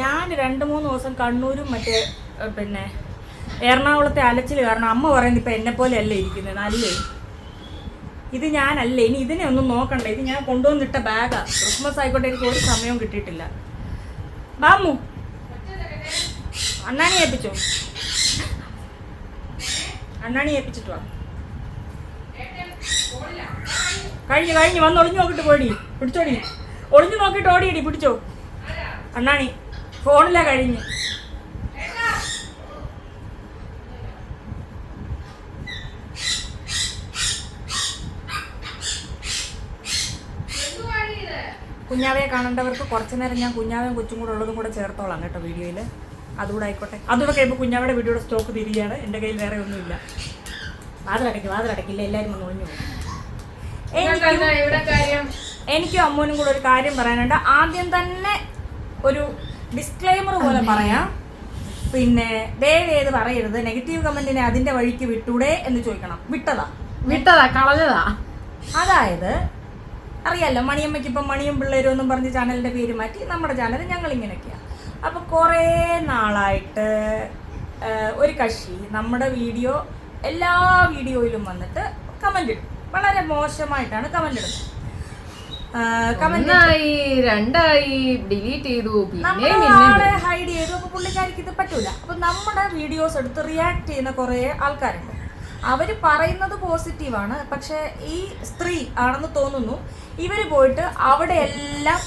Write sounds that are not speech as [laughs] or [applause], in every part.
ഞാൻ രണ്ട് മൂന്ന് ദിവസം കണ്ണൂരും മറ്റേ പിന്നെ എറണാകുളത്തെ അലച്ചിൽ കാരണം അമ്മ പറയുന്നത് ഇപ്പം എന്നെ പോലെ അല്ലേ ഇരിക്കുന്നത് അല്ലേ ഇത് ഞാനല്ല ഇനി ഇതിനെ ഒന്നും നോക്കണ്ട ഇത് ഞാൻ കൊണ്ടുവന്നിട്ട ബാഗാ. ക്രിസ്മസ് ആയിക്കോട്ടെ എനിക്ക് ഒരു സമയവും കിട്ടിയിട്ടില്ല. ബാമു അണ്ണാണി ഏൽപ്പിച്ചോ? അണ്ണാണി ഏൽപ്പിച്ചിട്ട് കഴിഞ്ഞു കഴിഞ്ഞു വന്ന് ഒളിഞ്ഞു നോക്കിട്ട് പോടി പിടിച്ചോടി. ഒളിഞ്ഞു നോക്കിട്ട് ഓടിയടി പിടിച്ചോ. അണ്ണാണി ഫോണിലാ കഴിഞ്ഞ്. കുഞ്ഞാവയെ കാണേണ്ടവർക്ക് കുറച്ചു നേരം ഞാൻ കുഞ്ഞാവയും കൊച്ചും കൂടെ ഉള്ളതും കൂടെ ചേർത്തോളാം കേട്ടോ വീഡിയോയിൽ. അതുകൂടെ ആയിക്കോട്ടെ. അതുകൂടെ കഴിയുമ്പോൾ കുഞ്ഞാവയുടെ വീഡിയോയുടെ സ്റ്റോക്ക് തിരികെയാണ് എന്റെ കയ്യിൽ വേറെ ഒന്നുമില്ല. വാതിലടയ്ക്ക് വാതിലടയ്ക്കില്ല എല്ലാവരും ഒന്ന് ഒഴിഞ്ഞു എനിക്കും അമ്മൂനും കൂടെ ഒരു കാര്യം പറയാനുണ്ട്. ആദ്യം തന്നെ ഒരു ഡിസ്ക്ലെയിമർ പോലെ പറയാം. പിന്നെ ദയവ് ചെയ്ത് പറയരുത്. നെഗറ്റീവ് കമന്റിനെ അതിന്റെ വഴിക്ക് വിട്ടൂടെ എന്ന് ചോദിക്കണം. വിട്ടതാ. വിട്ടതാ കളഞ്ഞതാ. അതായത് അറിയാലോ മണിയമ്മയ്ക്ക് ഇപ്പം മണിയും പിള്ളേരും എന്നും പറഞ്ഞ് ചാനലിന്റെ പേര് മാറ്റി നമ്മുടെ ചാനൽ ഞങ്ങൾ ഇങ്ങനെയൊക്കെയാണ് അപ്പൊ കുറേ നാളായിട്ട് ഒരു കക്ഷി നമ്മുടെ വീഡിയോ എല്ലാ വീഡിയോയിലും വന്നിട്ട് കമന്റ് ഇടും. വളരെ മോശമായിട്ടാണ് കമന്റ് ഇടുന്നത്. ഒന്നായി രണ്ടായി ഡിലീറ്റ് ചെയ്തു പിന്നെ നമ്മൾ ഹൈഡ് ചെയ്തു അപ്പൊ പുള്ളിക്കാരിക്ക് ഇത് പറ്റൂല. അപ്പൊ നമ്മുടെ വീഡിയോസ് എടുത്ത് റിയാക്ട് ചെയ്യുന്ന കുറെ ആൾക്കാരുണ്ട്. അവർ പറയുന്നത് പോസിറ്റീവാണ് പക്ഷെ ഈ സ്ത്രീ ആണെന്ന് തോന്നുന്നു ഇവർ പോയിട്ട് അവിടെ എല്ലാം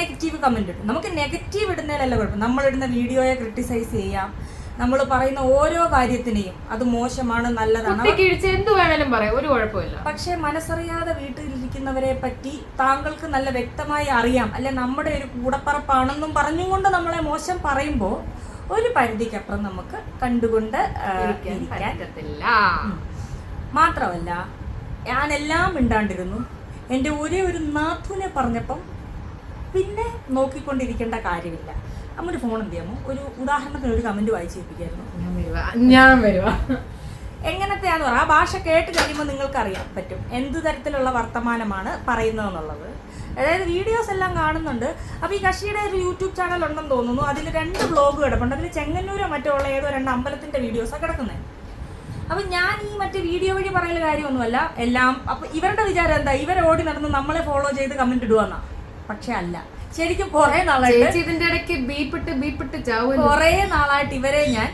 നെഗറ്റീവ് കമന്റ് ഇട്ടു. നമുക്ക് നെഗറ്റീവ് ഇടുന്നതിലല്ല കുഴപ്പം. നമ്മളിടുന്ന വീഡിയോയെ ക്രിട്ടിസൈസ് ചെയ്യാം. നമ്മൾ പറയുന്ന ഓരോ കാര്യത്തിനെയും അത് മോശമാണ് നല്ലതാണ്. എന്ത് വേണേലും പറയാം ഒരു കുഴപ്പമില്ല. പക്ഷേ മനസ്സറിയാതെ വീട്ടിലിരിക്കുന്നവരെ പറ്റി താങ്കൾക്ക് നല്ല വ്യക്തമായി അറിയാം. അല്ലെ നമ്മുടെ ഒരു കൂടപ്പറപ്പാണെന്നും പറഞ്ഞും കൊണ്ട് നമ്മളെ മോശം പറയുമ്പോൾ ഒരു പരിധിക്കപ്പുറം നമുക്ക് കണ്ടുകൊണ്ട് പറ്റത്തില്ല. മാത്രമല്ല ഞാനെല്ലാം മിണ്ടാണ്ടിരുന്നു. എന്റെ ഒരേ ഒരു നാഥുനെ പറഞ്ഞപ്പം പിന്നെ നോക്കിക്കൊണ്ടിരിക്കേണ്ട കാര്യമില്ല. അമ്മൊരു ഫോൺ എന്ത് ചെയ്യാമോ? ഒരു ഉദാഹരണത്തിന് ഒരു കമന്റ് വായിച്ചു കേൾപ്പിക്കായിരുന്നു ഞാൻ വരുവാ എങ്ങനത്തെയാന്ന് പറയാം ആ ഭാഷ കേട്ട് കഴിയുമ്പോൾ നിങ്ങൾക്ക് അറിയാൻ പറ്റും എന്ത് തരത്തിലുള്ള വർത്തമാനമാണ് പറയുന്നതെന്നുള്ളത്. അതായത് വീഡിയോസ് എല്ലാം കാണുന്നുണ്ട്. അപ്പോൾ ഈ കക്ഷിയുടെ ഒരു യൂട്യൂബ് ചാനൽ ഉണ്ടെന്ന് തോന്നുന്നു. അതിൽ രണ്ട് ബ്ലോഗ് കിടപ്പുണ്ട്. അതിൽ ചെങ്ങന്നൂരോ മറ്റോ ഉള്ള ഏതോ രണ്ട് അമ്പലത്തിന്റെ വീഡിയോസാണ് കിടക്കുന്നത് അപ്പം ഞാൻ ഈ മറ്റേ വീഡിയോ വഴി പറയുന്ന കാര്യമൊന്നുമല്ല. എല്ലാം അപ്പം ഇവരുടെ വിചാരം എന്താ? ഇവരെ ഓടി നടന്ന് നമ്മളെ ഫോളോ ചെയ്ത് കമന്റ് ഇടുവന്നാ. പക്ഷെ അല്ല. ശരിക്കും കുറേ നാളായിട്ട് ഇതിന്റെ ഇടയ്ക്ക് ബീപ്പിട്ട് ബീപ്പിട്ട് കുറേ നാളായിട്ട് ഇവരെ ഞാൻ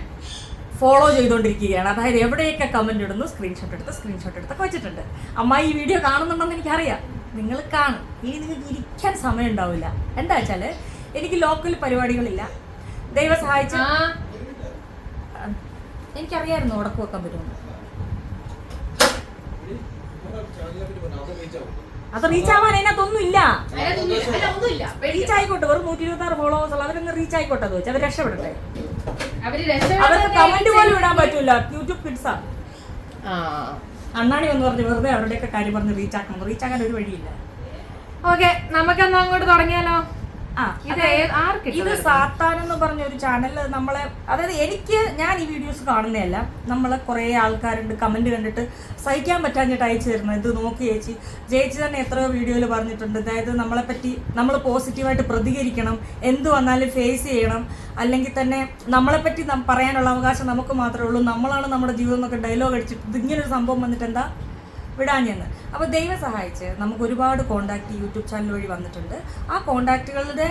ഫോളോ ചെയ്തുകൊണ്ടിരിക്കുകയാണ് അതായത് എവിടെയൊക്കെ കമന്റ് ഇടുന്നു സ്ക്രീൻഷോട്ട് എടുത്ത് സ്ക്രീൻഷോട്ട് എടുത്തൊക്കെ വെച്ചിട്ടുണ്ട്. അമ്മ ഈ വീഡിയോ കാണുന്നുണ്ടെന്ന് എനിക്കറിയാം. നിങ്ങൾ കാണും. ഇനി നിങ്ങൾക്ക് ഇരിക്കാൻ സമയം ഉണ്ടാവില്ല. എന്താ വെച്ചാൽ എനിക്ക് ലോക്കൽ പരിപാടികളില്ല. ദൈവം സഹായിച്ച എനിക്കറിയായിരുന്നു ഉടക്കുവെക്കാൻ പറ്റുമെന്ന്. അത് റീച്ച് ആവാൻ അതിനകത്തൊന്നും ഇല്ല. റീച്ച് ആയിക്കോട്ടെ. വെറും നൂറ്റി ഇരുപത്തി ആറ് ഫോളോവേഴ്സ് ഉള്ള അവരൊന്ന് റീച്ച് ആയിക്കോട്ടെ അത് വെച്ച്. അവർ രക്ഷപ്പെടട്ടെ. അവർ അവർക്ക് കമന്റ് പോലും ഇടാൻ പറ്റൂല. യൂട്യൂബ് കിഡ്സാ ആ. അണ്ണാണി എന്ന് പറഞ്ഞ് വെറുതെ അവരുടെയൊക്കെ കാര്യം പറഞ്ഞ് റീച്ച് ആക്കണം. റീച്ച് ആക്കാൻ ഒരു വഴിയില്ല. ഓക്കെ നമുക്കെന്നാ അങ്ങോട്ട് തുടങ്ങിയാലോ? ഇത് സാത്താൻ എന്ന് പറഞ്ഞ ഒരു ചാനൽ നമ്മളെ അതായത് എനിക്ക് ഞാൻ ഈ വീഡിയോസ് കാണുന്നതല്ല. നമ്മളെ കുറേ ആൾക്കാരുണ്ട് കമന്റ് കണ്ടിട്ട് സഹിക്കാൻ പറ്റാഞ്ഞിട്ട് അയച്ചു തരുന്നത്. ഇത് നോക്കി ചേച്ചി. ചേച്ചി തന്നെ എത്രയോ വീഡിയോയിൽ പറഞ്ഞിട്ടുണ്ട്. അതായത് നമ്മളെ പറ്റി നമ്മൾ പോസിറ്റീവായിട്ട് പ്രതികരിക്കണം. എന്ത് വന്നാലും ഫേസ് ചെയ്യണം. അല്ലെങ്കിൽ തന്നെ നമ്മളെ പറ്റി പറയാനുള്ള അവകാശം നമുക്ക് മാത്രമേ ഉള്ളൂ. നമ്മളാണ് നമ്മുടെ ജീവിതം എന്നൊക്കെ ഡയലോഗ് അടിച്ചിട്ട് ഇതിങ്ങനൊരു സംഭവം വന്നിട്ട് എന്താ? വിടാഞ്ഞെന്ന്. അപ്പോൾ ദൈവം സഹായിച്ച് നമുക്ക് ഒരുപാട് കോണ്ടാക്ട് യൂട്യൂബ് ചാനൽ വഴി വന്നിട്ടുണ്ട്. ആ കോണ്ടാക്റ്റുകളുടെ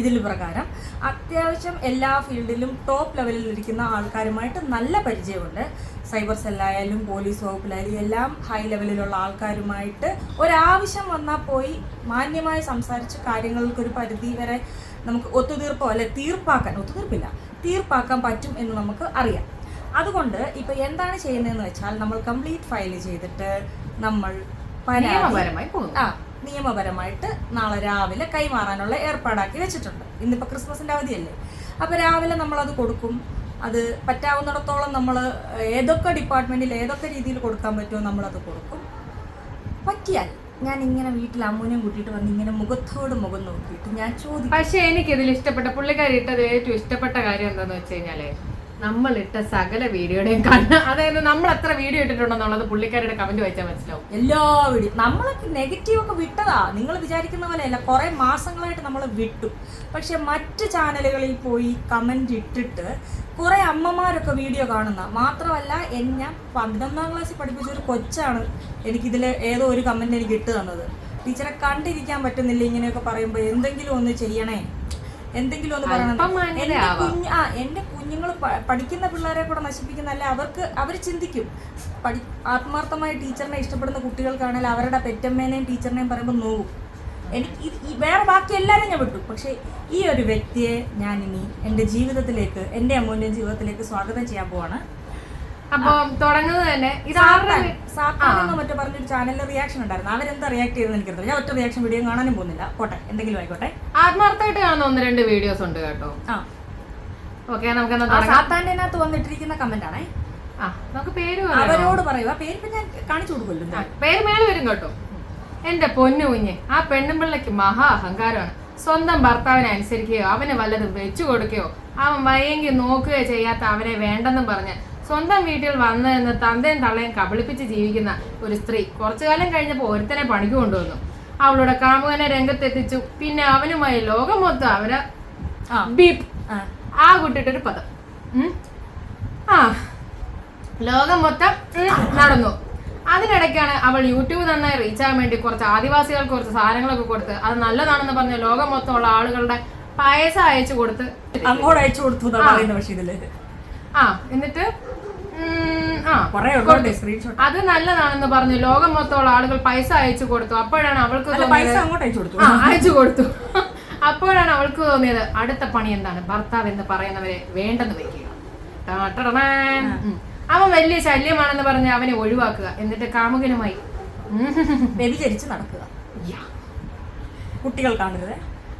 ഇതിൽ പ്രകാരം അത്യാവശ്യം എല്ലാ ഫീൽഡിലും ടോപ്പ് ലെവലിൽ ഇരിക്കുന്ന ആൾക്കാരുമായിട്ട് നല്ല പരിചയമുണ്ട്. സൈബർ സെല്ലായാലും പോലീസ് വകുപ്പിലായാലും എല്ലാം ഹൈ ലെവലിലുള്ള ആൾക്കാരുമായിട്ട് ഒരാവശ്യം വന്നാൽ പോയി മാന്യമായി സംസാരിച്ച് കാര്യങ്ങൾക്കൊരു പരിധി വരെ നമുക്ക് ഒത്തുതീർപ്പോ അല്ലെ തീർപ്പാക്കാൻ ഒത്തുതീർപ്പില്ല തീർപ്പാക്കാൻ പറ്റും എന്ന് നമുക്ക് അറിയാം. അതുകൊണ്ട് ഇപ്പൊ എന്താണ് ചെയ്യുന്നതെന്ന് വെച്ചാൽ നമ്മൾ കംപ്ലീറ്റ് ഫയൽ ചെയ്തിട്ട് നമ്മൾ പരാതിപരമായി നിയമപരമായി ആ നിയമപരമായിട്ട് നാളെ രാവിലെ കൈമാറാനുള്ള ഏർപ്പാടാക്കി വെച്ചിട്ടുണ്ട്. ഇന്നിപ്പോൾ ക്രിസ്മസിന്റെ അവധിയല്ലേ. അപ്പോൾ രാവിലെ നമ്മൾ അത് കൊടുക്കും. അത് പറ്റാവുന്നിടത്തോളം നമ്മൾ ഏതൊക്കെ ഡിപ്പാർട്ട്മെന്റിൽ ഏതൊക്കെ രീതിയിൽ കൊടുക്കാൻ പറ്റുമോ നമ്മളത് കൊടുക്കും. പറ്റിയാൽ ഞാൻ ഇങ്ങനെ വീട്ടിൽ അമ്മൂനെയും കൂട്ടിയിട്ട് വന്ന് ഇങ്ങനെ മുഖത്തോട് മുഖം നോക്കിയിട്ട് ഞാൻ ചോദിക്കും. പക്ഷേ എനിക്കിതിൽ ഇഷ്ടപ്പെട്ട പുള്ളിക്കാരി ഇട്ടത് ഏറ്റവും ഇഷ്ടപ്പെട്ട കാര്യം എന്താണെന്ന് വെച്ച് കഴിഞ്ഞാൽ നമ്മളിട്ട സകല വീഡിയോയുടെയും കണ്ണ്. അതായത് നമ്മൾ എത്ര വീഡിയോ ഇട്ടിട്ടുണ്ടെന്നുള്ളത് പുള്ളിക്കാരുടെ കമന്റ് വായിച്ചാൽ മനസ്സിലാവും. എല്ലാ വീഡിയോ നമ്മളൊക്കെ നെഗറ്റീവ് ഒക്കെ വിട്ടതാ. നിങ്ങൾ വിചാരിക്കുന്ന പോലെയല്ല. കുറെ മാസങ്ങളായിട്ട് നമ്മൾ വിട്ടു. പക്ഷെ മറ്റ് ചാനലുകളിൽ പോയി കമന്റ് ഇട്ടിട്ട് കുറെ അമ്മമാരൊക്കെ വീഡിയോ കാണുന്ന. മാത്രമല്ല ഞാൻ പതിനൊന്നാം ക്ലാസ്സിൽ പഠിപ്പിച്ച ഒരു കൊച്ചാണ് എനിക്കിതിൽ ഏതോ ഒരു കമന്റ് എനിക്ക് ഇട്ട് തന്നത്. ടീച്ചറെ കണ്ടിരിക്കാൻ പറ്റുന്നില്ല ഇങ്ങനെയൊക്കെ പറയുമ്പോൾ എന്തെങ്കിലും ഒന്ന് ചെയ്യണേ. എന്തെങ്കിലും ഒന്ന് പറയണം. എന്റെ കുഞ്ഞ് ആ എന്റെ കുഞ്ഞുങ്ങൾ പഠിക്കുന്ന പിള്ളേരെ കൂടെ നശിപ്പിക്കുന്നല്ല അവർക്ക് അവർ ചിന്തിക്കും. പഠി ആത്മാർത്ഥമായി ടീച്ചറിനെ ഇഷ്ടപ്പെടുന്ന കുട്ടികൾക്കാണെങ്കിൽ അവരുടെ പെറ്റമ്മേനെയും ടീച്ചറിനെയും പറയുമ്പോൾ നോവും. എനിക്ക് ഈ വേറെ ബാക്കി എല്ലാവരും ഞാൻ വിട്ടു. പക്ഷേ ഈ ഒരു വ്യക്തിയെ ഞാൻ ഇനി എന്റെ ജീവിതത്തിലേക്ക് എന്റെ അമ്മൂന്റെ ജീവിതത്തിലേക്ക് സ്വാഗതം ചെയ്യാൻ പോവാണ്. അപ്പോൾ തുടങ്ങുന്നത് തന്നെ ഇത് മറ്റോ പറഞ്ഞൊരു ചാനലിൽ റിയാക്ഷൻ ഉണ്ടായിരുന്നു. അവരെന്താ റിയാക്ട് ചെയ്തെന്ന് എനിക്കറിയില്ല. ഞാൻ ഒറ്റ റിയാക്ഷൻ വീഡിയോ കാണാനും പോകുന്നില്ല. പോട്ടെ എന്തെങ്കിലും ആയിക്കോട്ടെ. ആത്മാർത്ഥമായിട്ട് കാണുന്ന ഒന്ന് രണ്ട് വീഡിയോസ് ഉണ്ട് കേട്ടോ. ആ. ഓക്കെ നമുക്ക് അകത്ത് വന്നിട്ടിരിക്കുന്ന കമന്റ് ആണേ. ആ നമുക്ക് പേര്? അവരോട് പറയുക പേര് ഞാൻ കാണിച്ചു കൊടുക്കുമല്ലോ പേര് മേലെ വരും കേട്ടോ. എന്റെ പൊന്നു കുഞ്ഞ് ആ പെണ്ണുമ്പിള്ളക്ക് മഹാ അഹങ്കാരമാണ്. സ്വന്തം ഭർത്താവിനെ അനുസരിക്കുകയോ അവന് വല്ലതും വെച്ചു കൊടുക്കുകയോ അവൻ വയ്യെങ്കിൽ നോക്കുകയോ ചെയ്യാത്ത അവനെ വേണ്ടെന്നും പറഞ്ഞ് സ്വന്തം വീട്ടിൽ വന്ന് നിന്ന് തന്തയും തള്ളയും കബളിപ്പിച്ച് ജീവിക്കുന്ന ഒരു സ്ത്രീ കുറച്ചു കാലം കഴിഞ്ഞപ്പോൾ ഒരുത്തനെ പണിക്ക് കൊണ്ടുവന്നു. അവളുടെ കാമുകനെ രംഗത്തെത്തിച്ചു. പിന്നെ അവനുമായി ലോകം മൊത്തം അവരെ ബീപ്പ് ആ കൂട്ടിട്ടൊരു പദം. ഉം. ആ. ലോകം മൊത്തം നടന്നു. അതിനിടയ്ക്കാണ് അവൾ യൂട്യൂബ് തന്നെ റീച്ച് ആകാൻ വേണ്ടി കുറച്ച് ആദിവാസികൾക്ക് കുറച്ച് സാധനങ്ങളൊക്കെ കൊടുത്ത് അത് നല്ലതാണെന്ന് പറഞ്ഞ ലോകം മൊത്തമുള്ള ആളുകളുടെ പൈസ അയച്ചു കൊടുത്ത് അങ്ങോട്ട് അയച്ചു കൊടുത്തു ആ. എന്നിട്ട് അത് നല്ലതാണെന്ന് പറഞ്ഞു ലോകം മൊത്തമുള്ള ആളുകൾ പൈസ അയച്ചു കൊടുത്തു. അപ്പോഴാണ് അവൾക്ക് അയച്ചു കൊടുത്തു. അപ്പോഴാണ് അവൾക്ക് തോന്നിയത് അടുത്ത പണി എന്താണ്? ഭർത്താവ് എന്ന് പറയുന്നവരെ വേണ്ടെന്ന് വെക്കുക. അവൻ വലിയ ശല്യമാണെന്ന് പറഞ്ഞ് അവനെ ഒഴിവാക്കുക. എന്നിട്ട് കാമുകനുമായി ഉം. നടക്കുക. കുട്ടികൾ കാണരുത്.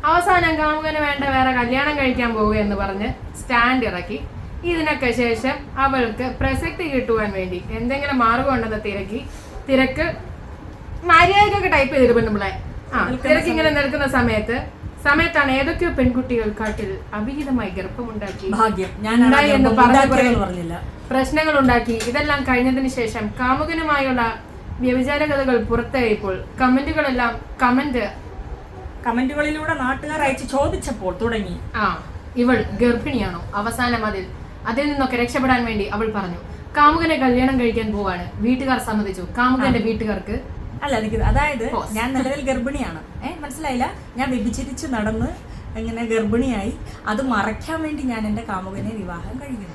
അവസാനം കാമുകന് വേണ്ട വേറെ കല്യാണം കഴിക്കാൻ പോവുക എന്ന് പറഞ്ഞ് സ്റ്റാൻഡ് ഇറക്കി. ഇതിനൊക്കെ ശേഷം അവൾക്ക് പ്രസക്തി കിട്ടുവാൻ വേണ്ടി എന്തെങ്കിലും മാർഗം ഉണ്ടെന്ന് തിരക്കി തിരക്ക് മര്യാദക്കൊക്കെ ടൈപ്പ് ചെയ്തിട്ട് പെണ്ണുമ്പിളെ ആ തിരക്കിങ്ങനെ നിൽക്കുന്ന സമയത്ത് സമയത്താണ് ഏതൊക്കെയോ പെൺകുട്ടികൾ കാട്ടിൽ അവിഹിതമായി ഗർഭമുണ്ടാക്കി ഭാഗ്യം. ഞാൻ ഉണ്ടായി എന്ന് പറഞ്ഞില്ല. പ്രശ്നങ്ങൾ ഉണ്ടാക്കി ഇതെല്ലാം കഴിഞ്ഞതിന് ശേഷം കാമുകനുമായുള്ള വ്യഭിചാര കഥകൾ പുറത്തായപ്പോൾ കമന്റുകളെല്ലാം കമന്റ് കമന്റുകളിലൂടെ നാട്ടുകാർ അയച്ച് ചോദിച്ചപ്പോൾ തുടങ്ങി. ആ ഇവൾ ഗർഭിണിയാണോ? അവസാനം അതിൽ അതിൽ നിന്നൊക്കെ രക്ഷപ്പെടാൻ വേണ്ടി അവൾ പറഞ്ഞു. കാമുകനെ കല്യാണം കഴിക്കാൻ പോവാണ്. വീട്ടുകാർ സമ്മതിച്ചു. കാമുകന്റെ വീട്ടുകാർക്ക് അല്ല എനിക്ക് അതായത് ഞാൻ നിലവിൽ ഗർഭിണിയാണ്. ഏ മനസ്സിലായില്ല? ഞാൻ വ്യഭിചരിച്ച് നടന്ന് ഇങ്ങനെ ഗർഭിണിയായി. അത് മറയ്ക്കാൻ വേണ്ടി ഞാൻ എന്റെ കാമുകനെ വിവാഹം കഴിക്കുന്നു.